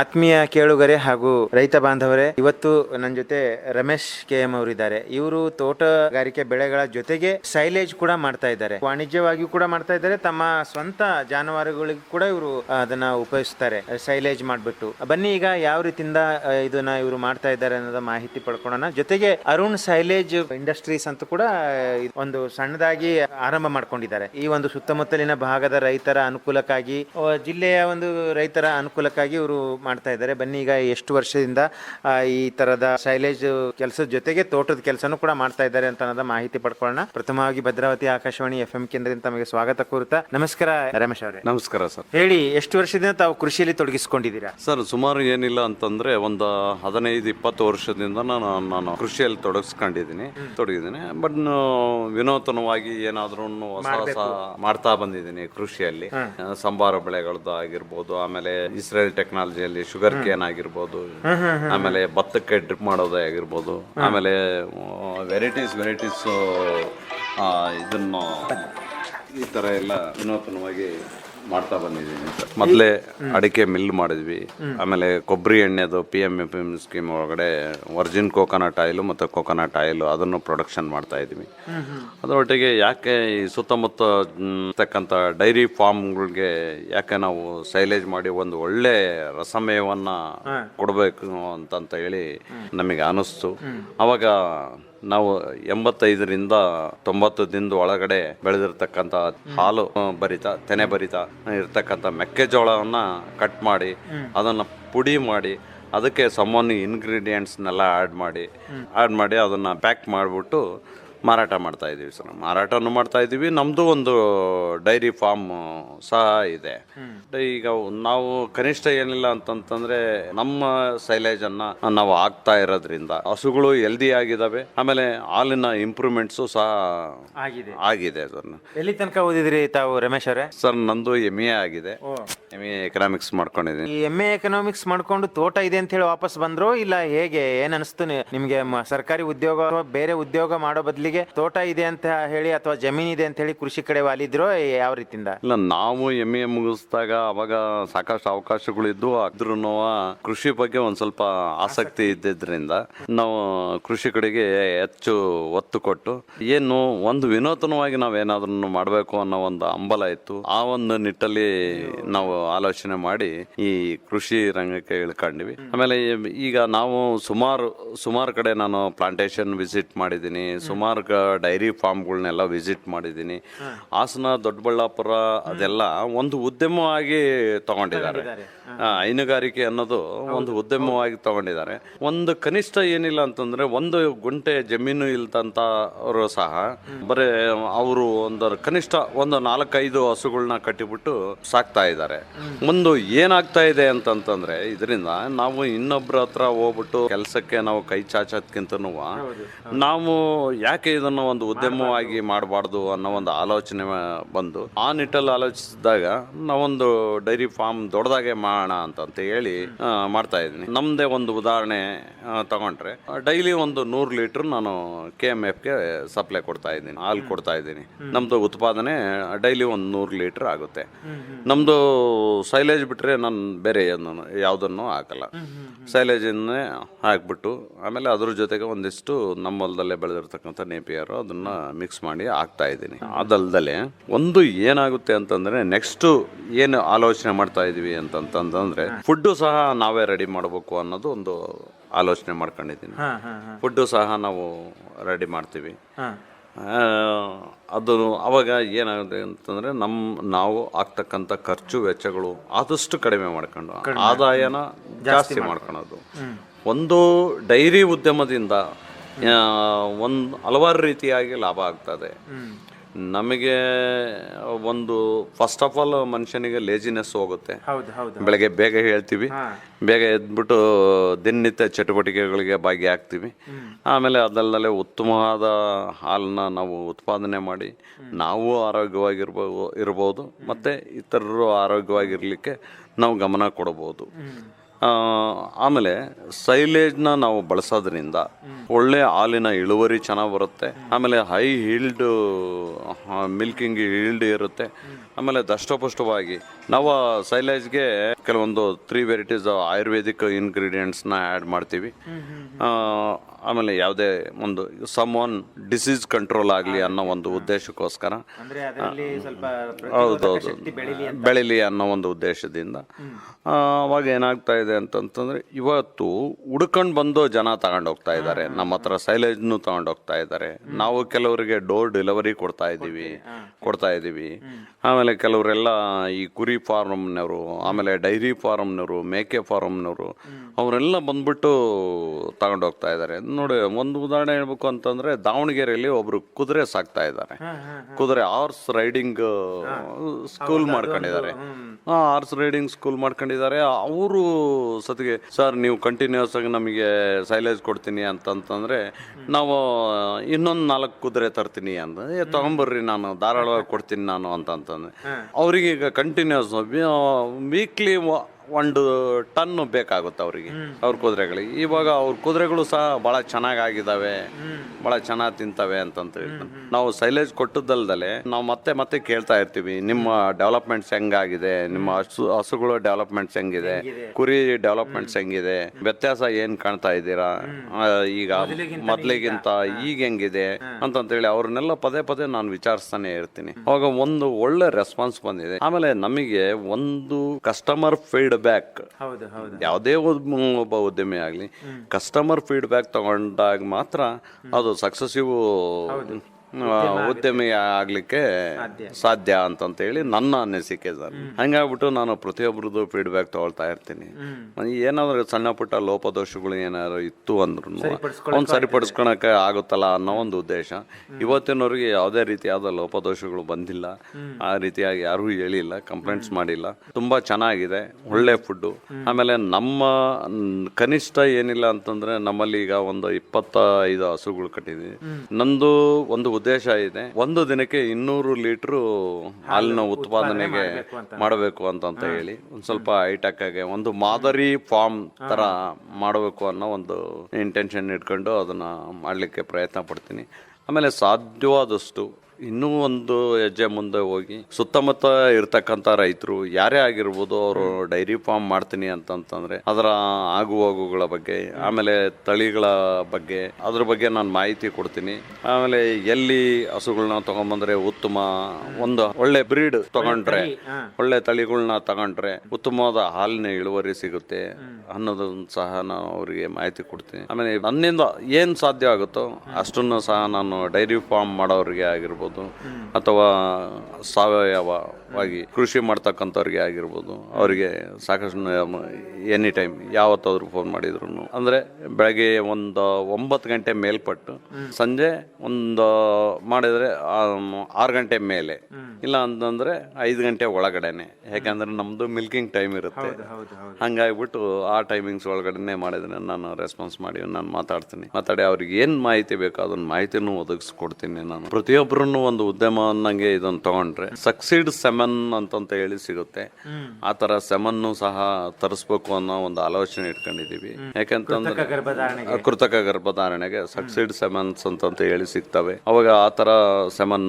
ಆತ್ಮೀಯ ಕೇಳುಗರೆ ಹಾಗೂ ರೈತ ಬಾಂಧವರೇ, ಇವತ್ತು ನನ್ನ ಜೊತೆ ರಮೇಶ್ ಕೆ ಎಂ ಅವರಿದ್ದಾರೆ. ಇವರು ತೋಟಗಾರಿಕೆ ಬೆಳೆಗಳ ಜೊತೆಗೆ ಸೈಲೇಜ್ ಕೂಡ ಮಾಡ್ತಾ ಇದ್ದಾರೆ. ವಾಣಿಜ್ಯವಾಗಿಯೂ ಕೂಡ ಮಾಡ್ತಾ ಇದ್ದಾರೆ. ತಮ್ಮ ಸ್ವಂತ ಜಾನುವಾರುಗಳಿಗೂ ಕೂಡ ಇವರು ಅದನ್ನ ಉಪಯೋಗಿಸ್ತಾರೆ. ಸೈಲೇಜ್ ಮಾಡ್ಬಿಟ್ಟು. ಬನ್ನಿ ಈಗ ಯಾವ ರೀತಿಯಿಂದ ಇದನ್ನ ಇವರು ಮಾಡ್ತಾ ಇದ್ದಾರೆ ಅನ್ನೋದ ಮಾಹಿತಿ ಪಡ್ಕೊಳ್ಳೋಣ. ಜೊತೆಗೆ ಅರುಣ್ ಸೈಲೇಜ್ ಇಂಡಸ್ಟ್ರೀಸ್ ಅಂತ ಕೂಡ ಒಂದು ಸಣ್ಣದಾಗಿ ಆರಂಭ ಮಾಡ್ಕೊಂಡಿದ್ದಾರೆ. ಈ ಒಂದು ಸುತ್ತಮುತ್ತಲಿನ ಭಾಗದ ರೈತರ ಅನುಕೂಲಕ್ಕಾಗಿ ಜಿಲ್ಲೆಯ ಒಂದು ರೈತರ ಅನುಕೂಲಕ್ಕಾಗಿ ಇವರು ಮಾಡ್ತಾ ಇದ್ದಾರೆ. ಬನ್ನಿ ಈಗ ಎಷ್ಟು ವರ್ಷದಿಂದ ಈ ತರದ ಶೈಲೇಜ್ ಕೆಲಸದ ಜೊತೆಗೆ ತೋಟದ ಕೆಲಸನೂ ಕೂಡ ಮಾಡ್ತಾ ಇದ್ದಾರೆ ಅಂತ ಅನ್ನೋದ ಮಾಹಿತಿ ಪಡ್ಕೊಳ್ಳೋಣ. ಪ್ರಥಮವಾಗಿ ಭದ್ರಾವತಿ ಆಕಾಶವಾಣಿ ಎಫ್ ಎಂ ಕೇಂದ್ರದಿಂದ ತಮಗೆ ಸ್ವಾಗತ ಕೋರುತ್ತಾ ನಮಸ್ಕಾರ ರಮೇಶ್ ಅವರೇ. ನಮಸ್ಕಾರ ಸರ್. ಹೇಳಿ ಎಷ್ಟು ವರ್ಷದಿಂದ ತಾವು ಕೃಷಿಯಲ್ಲಿ ತೊಡಗಿಸಿಕೊಂಡಿದ್ದೀರಾ? ಸರ್ ಸುಮಾರು ಏನಿಲ್ಲ ಅಂತಂದ್ರೆ ಒಂದು ಹದಿನೈದು ಇಪ್ಪತ್ತು ವರ್ಷದಿಂದ ನಾನು ನಾನು ಕೃಷಿಯಲ್ಲಿ ತೊಡಗಿಸ್ಕೊಂಡಿದ್ದೀನಿ ತೊಡಗಿದ್ದೀನಿ. ಬಟ್ ವಿನೂತನವಾಗಿ ಏನಾದ್ರೂ ಹೊಸ ಹೊಸ ಮಾಡ್ತಾ ಬಂದಿದ್ದೀನಿ ಕೃಷಿಯಲ್ಲಿ. ಸಂಬಾರ ಬೆಳೆಗಳದ್ದು ಆಗಿರ್ಬೋದು ಆಮೇಲೆ ಇಸ್ರೇಲ್ ಟೆಕ್ನಾಲಜಿಯಲ್ಲಿ ಶುಗರ್ ಕೇನ್ ಆಗಿರ್ಬೋದು ಆಮೇಲೆ ಭತ್ತಕ್ಕೆ ಡ್ರಿಪ್ ಮಾಡೋದೇ ಆಗಿರ್ಬೋದು ಆಮೇಲೆ ವೆರೈಟೀಸ್ ವೆರೈಟೀಸ್ ಇದನ್ನು ಈ ಥರ ಎಲ್ಲ ವಿನೂತನವಾಗಿ ಮಾಡ್ತಾ ಬಂದಿದ್ದೀನಿ ಮೊದಲೇ ಅಡಿಕೆ ಮಿಲ್ ಮಾಡಿದ್ವಿ. ಆಮೇಲೆ ಕೊಬ್ಬರಿ ಎಣ್ಣೆದು P M F M scheme ಒಳಗಡೆ ವರ್ಜಿನ್ ಕೋಕೋನಟ್ ಆಯಿಲು ಮತ್ತು ಕೋಕೋನಟ್ ಆಯಿಲ್ ಅದನ್ನು ಪ್ರೊಡಕ್ಷನ್ ಮಾಡ್ತಾ ಇದ್ವಿ. ಅದರೊಟ್ಟಿಗೆ ಯಾಕೆ ಈ ಸುತ್ತಮುತ್ತ ಇರ್ತಕ್ಕಂಥ ಡೈರಿ ಫಾರ್ಮ್ಗಳಿಗೆ ಯಾಕೆ ನಾವು ಸೈಲೇಜ್ ಮಾಡಿ ಒಂದು ಒಳ್ಳೆ ರಸಮೇವನ್ನ ಕೊಡಬೇಕು ಅಂತಂತ ಹೇಳಿ ನಮಗೆ ಅನಿಸ್ತು. ಅವಾಗ ನಾವು ಎಂಬತ್ತೈದರಿಂದ ತೊಂಬತ್ತು ದಿನದ ಒಳಗಡೆ ಬೆಳೆದಿರ್ತಕ್ಕಂಥ ಹಾಲು ಭರಿತ ತೆನೆ ಭರಿತ ಇರ್ತಕ್ಕಂಥ ಮೆಕ್ಕೆಜೋಳವನ್ನ ಕಟ್ ಮಾಡಿ ಅದನ್ನ ಪುಡಿ ಮಾಡಿ ಅದಕ್ಕೆ ಸಾಮಾನ್ಯ ಇಂಗ್ರೀಡಿಯೆಂಟ್ಸ್ನೆಲ್ಲ ಆ್ಯಡ್ ಮಾಡಿ ಆ್ಯಡ್ ಮಾಡಿ ಅದನ್ನ ಪ್ಯಾಕ್ ಮಾಡಿಬಿಟ್ಟು ಮಾರಾಟ ಮಾಡ್ತಾ ಇದ್ದೀವಿ ಸರ್. ಮಾರಾಟನೂ ಮಾಡ್ತಾ ಇದ್ದೀವಿ ನಮ್ಮದು ಒಂದು ಡೈರಿ ಫಾರ್ಮ್ ಸಹ ಇದೆ. ಈಗ ನಾವು ಕನಿಷ್ಠ ಏನಿಲ್ಲ ಅಂತಂತಂದ್ರೆ ನಮ್ಮ ಸೈಲೇಜನ್ನು ನಾವು ಆಗ್ತಾ ಇರೋದ್ರಿಂದ ಹಸುಗಳು ಹೆಲ್ದಿ ಆಗಿದ್ದಾವೆ ಆಮೇಲೆ ಹಾಲಿನ ಇಂಪ್ರೂವ್ಮೆಂಟ್ಸು ಸಹ ಆಗಿದೆ. ಆಗಿದೆ ಸರ್. ಎಲ್ಲಿ ತನಕ ಓದಿದ್ರಿ ತಾವು ರಮೇಶ್ ಅವರೇ? ಸರ್ ನಂದು ಎಂ ಎ ಆಗಿದೆ. ಎಂ ಎ ಎಕನಾಮಿಕ್ಸ್ ಮಾಡ್ಕೊಂಡಿದ್ದೀನಿ. ಈ ಎಂ ಎ ಎಕನಾಮಿಕ್ಸ್ ಮಾಡ್ಕೊಂಡು ತೋಟ ಇದೆ ಅಂತ ಹೇಳಿ ವಾಪಸ್ ಬಂದ್ರು ಇಲ್ಲ ಹೇಗೆ? ಏನ್ ಅನಿಸ್ತು ನಿಮ್ಗೆ ಮ- ಸರ್ಕಾರಿ ಉದ್ಯೋಗ ಅಥವಾ ಬೇರೆ ಉದ್ಯೋಗ ಮಾಡೋ ಬದಲಿಗೆ ತೋಟ ಇದೆ ಅಂತ ಹೇಳಿ ಅಥವಾ ಜಮೀನ್ ಇದೆ ಅಂತ ಹೇಳಿ ಕೃಷಿ ಕಡೆ ವಾಲಿದ್ರು ಯಾವ ರೀತಿಯಿಂದ? ಇಲ್ಲ, ನಾವು ಎಂ ಎ ಮುಗಿಸಿದಾಗ ಅವಾಗ ಸಾಕಷ್ಟು ಅವಕಾಶಗಳು ಅವಕಾಶಗಳಿದ್ದು ಅದ್ರೂ ಕೃಷಿ ಬಗ್ಗೆ ಒಂದ್ ಸ್ವಲ್ಪ ಆಸಕ್ತಿ ಇದ್ದಿದ್ರಿಂದ ನಾವು ಕೃಷಿ ಕಡೆಗೆ ಹೆಚ್ಚು ಒತ್ತು ಕೊಟ್ಟು, ಏನು ಒಂದು ವಿನೂತನವಾಗಿ ನಾವೇನಾದ್ರೂ ಮಾಡಬೇಕು ಅನ್ನೋ ಒಂದು ಹಂಬಲ ಇತ್ತು. ಆ ಒಂದು ನಿಟ್ಟಲ್ಲಿ ನಾವು ಆಲೋಚನೆ ಮಾಡಿ ಈ ಕೃಷಿ ರಂಗಕ್ಕೆ ಇಳ್ಕೊಂಡಿವಿ. ಆಮೇಲೆ ಈಗ ನಾವು ಸುಮಾರು ಸುಮಾರು ಕಡೆ ನಾನು ಪ್ಲಾಂಟೇಶನ್ ವಿಸಿಟ್ ಮಾಡಿದ್ದೀನಿ. ಸುಮಾರು ಡೈರಿ ಫಾರ್ಮ್ಗಳನ್ನೆಲ್ಲ ವಿಸಿಟ್ ಮಾಡಿದ್ದೀನಿ. ಹಾಸನ ದೊಡ್ಡಬಳ್ಳಾಪುರ ಅದೆಲ್ಲ ಒಂದು ಉದ್ಯಮವಾಗಿ ತಗೊಂಡಿದ್ದಾರೆ. ಹೈನುಗಾರಿಕೆ ಅನ್ನೋದು ಒಂದು ಉದ್ಯಮವಾಗಿ ತಗೊಂಡಿದ್ದಾರೆ. ಒಂದು ಕನಿಷ್ಠ ಏನಿಲ್ಲ ಅಂತಂದ್ರೆ ಒಂದು ಗುಂಟೆ ಜಮೀನು ಇಲ್ದಂತವರು ಸಹ ಬರೇ ಅವರು ಒಂದು ಕನಿಷ್ಠ ಒಂದು ನಾಲ್ಕೈದು ಹಸುಗಳನ್ನ ಕಟ್ಟಿಬಿಟ್ಟು ಸಾಕ್ತಾ ಇದ್ದಾರೆ. ಒಂದು ಏನಾಗ್ತಾ ಇದೆ ಅಂತಂತಂದ್ರೆ ಇದರಿಂದ ನಾವು ಇನ್ನೊಬ್ಬರ ಹತ್ರ ಹೋಗ್ಬಿಟ್ಟು ಕೆಲಸಕ್ಕೆ ನಾವು ಕೈ ಚಾಚೋದ್ಕಿಂತನೂ ನಾವು ಯಾಕೆ ಇದನ್ನು ಒಂದು ಉದ್ಯಮವಾಗಿ ಮಾಡಬಾರ್ದು ಅನ್ನೋ ಒಂದು ಆಲೋಚನೆ ಬಂದು, ಆ ನಿಟ್ಟಲ್ಲಿ ಆಲೋಚಿಸಿದಾಗ ನಾವೊಂದು ಡೈರಿ ಫಾರ್ಮ್ ದೊಡ್ಡದಾಗೆ ಮಾಡೋಣ ಅಂತಂತ ಹೇಳಿ ಮಾಡ್ತಾ ಇದ್ದೀನಿ. ನಮ್ಮದೇ ಒಂದು ಉದಾಹರಣೆ ತಗೊಂಡ್ರೆ, ಡೈಲಿ ಒಂದು ನೂರು ಲೀಟ್ರ್ ನಾನು ಕೆ ಎಂ ಎಫ್ಗೆ ಸಪ್ಲೈ ಕೊಡ್ತಾ ಇದ್ದೀನಿ, ಹಾಲು ಕೊಡ್ತಾ ಇದ್ದೀನಿ. ನಮ್ಮದು ಉತ್ಪಾದನೆ ಡೈಲಿ ಒಂದು ನೂರು ಲೀಟ್ರ್ ಆಗುತ್ತೆ. ನಮ್ಮದು ಸೈಲೇಜ್ ಬಿಟ್ಟರೆ ನಾನು ಬೇರೆ ಯಾವುದನ್ನು ಹಾಕಲ್ಲ. ಸೈಲೇಜನ್ನೇ ಹಾಕ್ಬಿಟ್ಟು, ಆಮೇಲೆ ಅದ್ರ ಜೊತೆಗೆ ಒಂದಿಷ್ಟು ನಮ್ಮ ಹೊಲದಲ್ಲೇ ಬೆಳೆದಿರ್ತಕ್ಕಂಥ ನೇಪಿಯರು ಅದನ್ನ ಮಿಕ್ಸ್ ಮಾಡಿ ಹಾಕ್ತಾ ಇದ್ದೀನಿ. ಅದಲ್ದಲೆ ಒಂದು ಏನಾಗುತ್ತೆ ಅಂತಂದ್ರೆ ನೆಕ್ಸ್ಟ್ ಏನು ಆಲೋಚನೆ ಮಾಡ್ತಾ ಇದೀವಿ ಅಂತಂತಂದ್ರೆ ಫುಡ್ಡು ಸಹ ನಾವೇ ರೆಡಿ ಮಾಡಬೇಕು ಅನ್ನೋದು ಒಂದು ಆಲೋಚನೆ ಮಾಡ್ಕೊಂಡಿದ್ದೀನಿ. ಫುಡ್ಡು ಸಹ ನಾವು ರೆಡಿ ಮಾಡ್ತೀವಿ. ಅದು ಅವಾಗ ಏನಾಗುತ್ತೆ ಅಂತಂದ್ರೆ ನಮ್ಮ ನಾವು ಆಗ್ತಕ್ಕಂಥ ಖರ್ಚು ವೆಚ್ಚಗಳು ಆದಷ್ಟು ಕಡಿಮೆ ಮಾಡ್ಕೊಂಡು ಆದಾಯನ ಜಾಸ್ತಿ ಮಾಡ್ಕೊಳೋದು. ಒಂದು ಡೈರಿ ಉದ್ಯಮದಿಂದ ಒಂದು ಹಲವಾರು ರೀತಿಯಾಗಿ ಲಾಭ ಆಗ್ತದೆ. ನಮಗೆ ಒಂದು ಫಸ್ಟ್ ಆಫ್ ಆಲ್ ಮನುಷ್ಯನಿಗೆ ಲೇಜಿನೆಸ್ ಹೋಗುತ್ತೆ. ಬೆಳಗ್ಗೆ ಬೇಗ ಹೇಳ್ತೀವಿ. ಬೇಗ ಎದ್ಬಿಟ್ಟು ದಿನನಿತ್ಯ ಚಟುವಟಿಕೆಗಳಿಗೆ ಭಾಗಿಯಾಗ್ತೀವಿ. ಆಮೇಲೆ ಅದಲ್ಲದೆ ಉತ್ತಮವಾದ ಹಾಲನ್ನ ನಾವು ಉತ್ಪಾದನೆ ಮಾಡಿ ನಾವು ಆರೋಗ್ಯವಾಗಿರ್ಬೋದು ಇರ್ಬೋದು. ಮತ್ತು ಇತರರು ಆರೋಗ್ಯವಾಗಿರಲಿಕ್ಕೆ ನಾವು ಗಮನ ಕೊಡಬಹುದು ಆ, ಆಮೇಲೆ ಸೈಲೇಜ್ನ ನಾವು ಬಳಸೋದ್ರಿಂದ ಒಳ್ಳೆ ಹಾಲಿನ ಇಳುವರಿ ಚೆನ್ನಾಗಿ ಬರುತ್ತೆ. ಆಮೇಲೆ ಹೈ ಹೀಲ್ಡ್ ಮಿಲ್ಕಿಂಗ್ ಹೀಲ್ಡ್ ಇರುತ್ತೆ. ಆಮೇಲೆ ದಷ್ಟಪುಷ್ಟವಾಗಿ ನಾವು ಸೈಲೇಜ್ಗೆ ಕೆಲವೊಂದು ತ್ರೀ ವೆರೈಟೀಸ್ ಆಯುರ್ವೇದಿಕ್ ಇಂಗ್ರೀಡಿಯೆಂಟ್ಸ್ನ ಆ್ಯಡ್ ಮಾಡ್ತೀವಿ. ಆಮೇಲೆ ಯಾವುದೇ ಒಂದು ಸಮ್ ಒನ್ ಡಿಸೀಸ್ ಕಂಟ್ರೋಲ್ ಆಗಲಿ ಅನ್ನೋ ಒಂದು ಉದ್ದೇಶಕ್ಕೋಸ್ಕರ. ಹೌದೌದು ಬೆಳೀಲಿ ಅನ್ನೋ ಒಂದು ಉದ್ದೇಶದಿಂದ. ಅವಾಗ ಏನಾಗ್ತಾ ಇದೆ ಅಂತಂತಂದರೆ ಇವತ್ತು ಹುಡ್ಕೊಂಡು ಬಂದು ಜನ ತಗೊಂಡು ಹೋಗ್ತಾ ಇದ್ದಾರೆ ನಮ್ಮ ಹತ್ರ ಸೈಲೇಜ್ನು ತಗೊಂಡೋಗ್ತಾ ಇದ್ದಾರೆ. ನಾವು ಕೆಲವರಿಗೆ ಡೋರ್ ಡೆಲಿವರಿ ಕೊಡ್ತಾ ಇದ್ದೀವಿ. ಕೊಡ್ತಾ ಇದ್ದೀವಿ. ಆಮೇಲೆ ಕೆಲವರೆಲ್ಲ ಈ ಕುರಿ ಫಾರಮ್ನವರು ಆಮೇಲೆ ಡೈರಿ ಫಾರಮ್ನವರು ಮೇಕೆ ಫಾರಮ್ನವರು ಅವರೆಲ್ಲ ಬಂದ್ಬಿಟ್ಟು ತಗೊಂಡು ಹೋಗ್ತಾ ಇದ್ದಾರೆ ನೋಡಿ ಒಂದು ಉದಾಹರಣೆ ಹೇಳ್ಬೇಕು ಅಂತಂದ್ರೆ ದಾವಣಗೆರೆಯಲ್ಲಿ ಒಬ್ರು ಕುದುರೆ ಸಾಕ್ತಾ ಇದ್ದಾರೆ ಕುದುರೆ ಹಾರ್ಸ್ ರೈಡಿಂಗ್ ಸ್ಕೂಲ್ ಮಾಡ್ಕೊಂಡಿದ್ದಾರೆ. ಹಾರ್ಸ್ ರೈಡಿಂಗ್ ಸ್ಕೂಲ್ ಮಾಡ್ಕೊಂಡಿದ್ದಾರೆ. ಅವರು ಸತಿಗೆ ಸರ್ ನೀವು ಕಂಟಿನ್ಯೂಸ್ ಆಗಿ ನಮಗೆ ಸೈಲೇಜ್ ಕೊಡ್ತೀನಿ ಅಂತಂತಂದ್ರೆ ನಾವು ಇನ್ನೊಂದು ನಾಲ್ಕು ಕುದುರೆ ತರ್ತೀನಿ ಅಂತ ಏ ತಗೊಂಬರ್ರಿ ನಾನು ಧಾರಾಳವಾಗಿ ಕೊಡ್ತೀನಿ ನಾನು ಅಂತಂತಂದ್ರೆ. ಅವ್ರಿಗೆ ಈಗ ಕಂಟಿನ್ಯೂಸ್ ವೀಕ್ಲಿ ಒಂದು ಟನ್ ಬೇಕಾಗುತ್ತೆ ಅವರಿಗೆ ಅವ್ರ ಕುದುರೆಗಳಿಗೆ. ಇವಾಗ ಅವ್ರ ಕುದುರೆಗಳು ಸಹ ಭಾಳ ಚೆನ್ನಾಗಾಗಿದ್ದಾವೆ ಭಾಳ ಚೆನ್ನಾಗಿ ತಿಂತವೆ ಅಂತಂತ ಹೇಳ್ತಾರೆ ನಾವು ಸೈಲೇಜ್ ಕೊಟ್ಟದ್ದಲ್ದಲೆ ನಾವು ಮತ್ತೆ ಮತ್ತೆ ಕೇಳ್ತಾ ಇರ್ತೀವಿ ನಿಮ್ಮ ಡೆವಲಪ್ಮೆಂಟ್ಸ್ ಹೆಂಗಾಗಿದೆ ನಿಮ್ಮ ಹಸು ಹಸುಗಳ ಡೆವಲಪ್ಮೆಂಟ್ಸ್ ಹೆಂಗಿದೆ ಕುರಿ ಡೆವಲಪ್ಮೆಂಟ್ಸ್ ಹೆಂಗಿದೆ ವ್ಯತ್ಯಾಸ ಏನ್ ಕಾಣ್ತಾ ಇದ್ದೀರಾ? ಈಗ ಮೊದ್ಲಿಗಿಂತ ಈಗ ಹೆಂಗಿದೆ? ಅಂತಂತೇಳಿ ಅವ್ರನ್ನೆಲ್ಲ ಪದೇ ಪದೇ ನಾನು ವಿಚಾರಿಸ್ತಾನೆ ಇರ್ತೀನಿ. ಅವಾಗ ಒಂದು ಒಳ್ಳೆ ರೆಸ್ಪಾನ್ಸ್ ಬಂದಿದೆ. ಆಮೇಲೆ ನಮಗೆ ಒಂದು ಕಸ್ಟಮರ್ ಫೀಡ್ಬ್ಯಾಕ್ ಯಾವುದೇ ಒಬ್ಬ ಒಬ್ಬ ಉದ್ಯಮಿ ಆಗಲಿ ಕಸ್ಟಮರ್ ಫೀಡ್ಬ್ಯಾಕ್ ತಗೊಂಡಾಗ ಮಾತ್ರ ಅದು ಸಕ್ಸಸಿವ್ ಉದ್ಯಮಿ ಆಗ್ಲಿಕ್ಕೆ ಸಾಧ್ಯ. ಅಂತ ಹೇಳಿ ನನ್ನ ಅನಿಸಿಕೆ ಸರ್. ಹಂಗಾಗ್ಬಿಟ್ಟು ನಾನು ಪ್ರತಿಯೊಬ್ಬರದ್ದು ಫೀಡ್ಬ್ಯಾಕ್ ತಗೊಳ್ತಾ ಇರ್ತೀನಿ. ಏನಾದ್ರು ಸಣ್ಣ ಪುಟ್ಟ ಲೋಪದೋಷಗಳು ಏನಾದ್ರು ಇತ್ತು ಅಂದ್ರೂ ಅವ್ನು ಸರಿಪಡಿಸ್ಕೊಳಕ್ಕೆ ಆಗುತ್ತಲ್ಲ ಅನ್ನೋ ಒಂದು ಉದ್ದೇಶ. ಇವತ್ತಿನವರಿಗೆ ಯಾವುದೇ ರೀತಿಯಾದ ಲೋಪದೋಷಗಳು ಬಂದಿಲ್ಲ. ಆ ರೀತಿಯಾಗಿ ಯಾರೂ ಹೇಳಿಲ್ಲ ಕಂಪ್ಲೇಂಟ್ಸ್ ಮಾಡಿಲ್ಲ. ತುಂಬಾ ಚೆನ್ನಾಗಿದೆ ಒಳ್ಳೆ ಫುಡ್ಡು ಆಮೇಲೆ ನಮ್ಮ ಕನಿಷ್ಠ ಏನಿಲ್ಲ ಅಂತಂದ್ರೆ ನಮ್ಮಲ್ಲಿ ಈಗ ಒಂದು ಇಪ್ಪತ್ತೈದು ಹಸುಗಳು ಕಟ್ಟಿದ್ವಿ. ನಂದು ಒಂದು ಉದ್ದೇಶ ಇದೆ. ಒಂದು ದಿನಕ್ಕೆ ಇನ್ನೂರು ಲೀಟ್ರು ಹಾಲಿನ ಉತ್ಪಾದನೆಗೆ ಮಾಡಬೇಕು ಅಂತ. ಹೇಳಿ. ಒಂದ್ ಸ್ವಲ್ಪ ಹೈಟೆಕ್ ಆಗಿ ಒಂದು ಮಾದರಿ ಫಾರ್ಮ್ ತರ ಮಾಡಬೇಕು ಅನ್ನೋ ಒಂದು ಇಂಟೆನ್ಷನ್ ಇಟ್ಕೊಂಡು ಅದನ್ನ ಮಾಡ್ಲಿಕ್ಕೆ ಪ್ರಯತ್ನ ಪಡ್ತೀನಿ. ಆಮೇಲೆ ಸಾಧ್ಯವಾದಷ್ಟು ಇನ್ನೂ ಒಂದು ಹೆಜ್ಜೆ ಮುಂದೆ ಹೋಗಿ ಸುತ್ತಮುತ್ತ ಇರ್ತಕ್ಕಂಥ ರೈತರು ಯಾರೇ ಆಗಿರ್ಬೋದು ಅವರು ಡೈರಿ ಫಾರ್ಮ್ ಮಾಡ್ತೀನಿ ಅಂತಂತಂದ್ರೆ ಅದರ ಆಗು ಹೋಗುಗಳ ಬಗ್ಗೆ ಆಮೇಲೆ ತಳಿಗಳ ಬಗ್ಗೆ ಅದ್ರ ಬಗ್ಗೆ ನಾನು ಮಾಹಿತಿ ಕೊಡ್ತೀನಿ. ಆಮೇಲೆ ಎಲ್ಲಿ ಹಸುಗಳನ್ನ ತಗೊಂಡ್ಬಂದ್ರೆ ಉತ್ತಮ ಒಂದು ಒಳ್ಳೆ ಬ್ರೀಡ್ ತಗೊಂಡ್ರೆ ಒಳ್ಳೆ ತಳಿಗಳನ್ನ ತಗೊಂಡ್ರೆ ಉತ್ತಮವಾದ ಹಾಲಿನ ಇಳುವರಿ ಸಿಗುತ್ತೆ ಅನ್ನೋದನ್ನ ಸಹ ನಾನು ಅವರಿಗೆ ಮಾಹಿತಿ ಕೊಡ್ತೀನಿ. ಆಮೇಲೆ ನನ್ನಿಂದ ಏನ್ ಸಾಧ್ಯ ಆಗುತ್ತೋ ಅಷ್ಟನ್ನು ಸಹ ನಾನು ಡೈರಿ ಫಾರ್ಮ್ ಮಾಡೋರಿಗೆ ಆಗಿರ್ಬೋದು. ಅಥವಾ ಸಾವಯವವಾಗಿ ಕೃಷಿ ಮಾಡ್ತಕ್ಕಂಥವ್ರಿಗೆ ಆಗಿರ್ಬೋದು, ಅವರಿಗೆ ಸಾಕಷ್ಟು ಎನಿ ಟೈಮ್ ಯಾವತ್ತಾದ್ರೂ ಫೋನ್ ಮಾಡಿದ್ರು ಅಂದ್ರೆ ಬೆಳಗ್ಗೆ ಒಂದು ಒಂಬತ್ತು ಗಂಟೆ ಮೇಲ್ಪಟ್ಟು, ಸಂಜೆ ಒಂದು ಮಾಡಿದರೆ ಆರು ಗಂಟೆ ಮೇಲೆ. ಇಲ್ಲ ಅಂತಂದ್ರೆ ಐದು ಗಂಟೆ ಒಳಗಡೆನೆ. ಯಾಕಂದ್ರೆ ನಮ್ದು ಮಿಲ್ಕಿಂಗ್ ಟೈಮ್ ಇರುತ್ತೆ. ಹಂಗಾಗ್ಬಿಟ್ಟು ಆ ಟೈಮಿಂಗ್ಸ್ ಒಳಗಡೆನೆ ಮಾಡಿದ್ರೆ ನಾನು ರೆಸ್ಪಾನ್ಸ್ ಮಾಡಿ ನಾನು ಮಾತಾಡ್ತೀನಿ. ಮಾತಾಡಿ ಅವ್ರಿಗೆ ಏನ್ ಮಾಹಿತಿ ಬೇಕು ಅದನ್ನ ಮಾಹಿತಿನೂ ಒದಗಿಸ್ಕೊಡ್ತೀನಿ ನಾನು. ಪ್ರತಿಯೊಬ್ಬರನ್ನು ಒಂದು ಉದ್ಯಮ ಅನ್ನಂಗೆ ಇದನ್ನ ತಗೊಂಡ್ರೆ ಸಕ್ಸೀಡ್ ಸೆಮನ್ ಅಂತಂತ ಹೇಳಿ ಸಿಗುತ್ತೆ. ಆ ತರ ಸೆಮನ್ನು ಸಹ ತರಿಸ್ಬೇಕು ಅನ್ನೋ ಒಂದು ಆಲೋಚನೆ ಇಟ್ಕೊಂಡಿದೀವಿ. ಯಾಕಂತಂದ್ರೆ ಕೃತಕ ಗರ್ಭಧಾರಣೆಗೆ. ಸಕ್ಸೀಡ್ ಸೆಮನ್ಸ್ ಅಂತಂತ ಹೇಳಿ ಸಿಗ್ತವೆ. ಅವಾಗ ಆ ತರ ಸೆಮನ್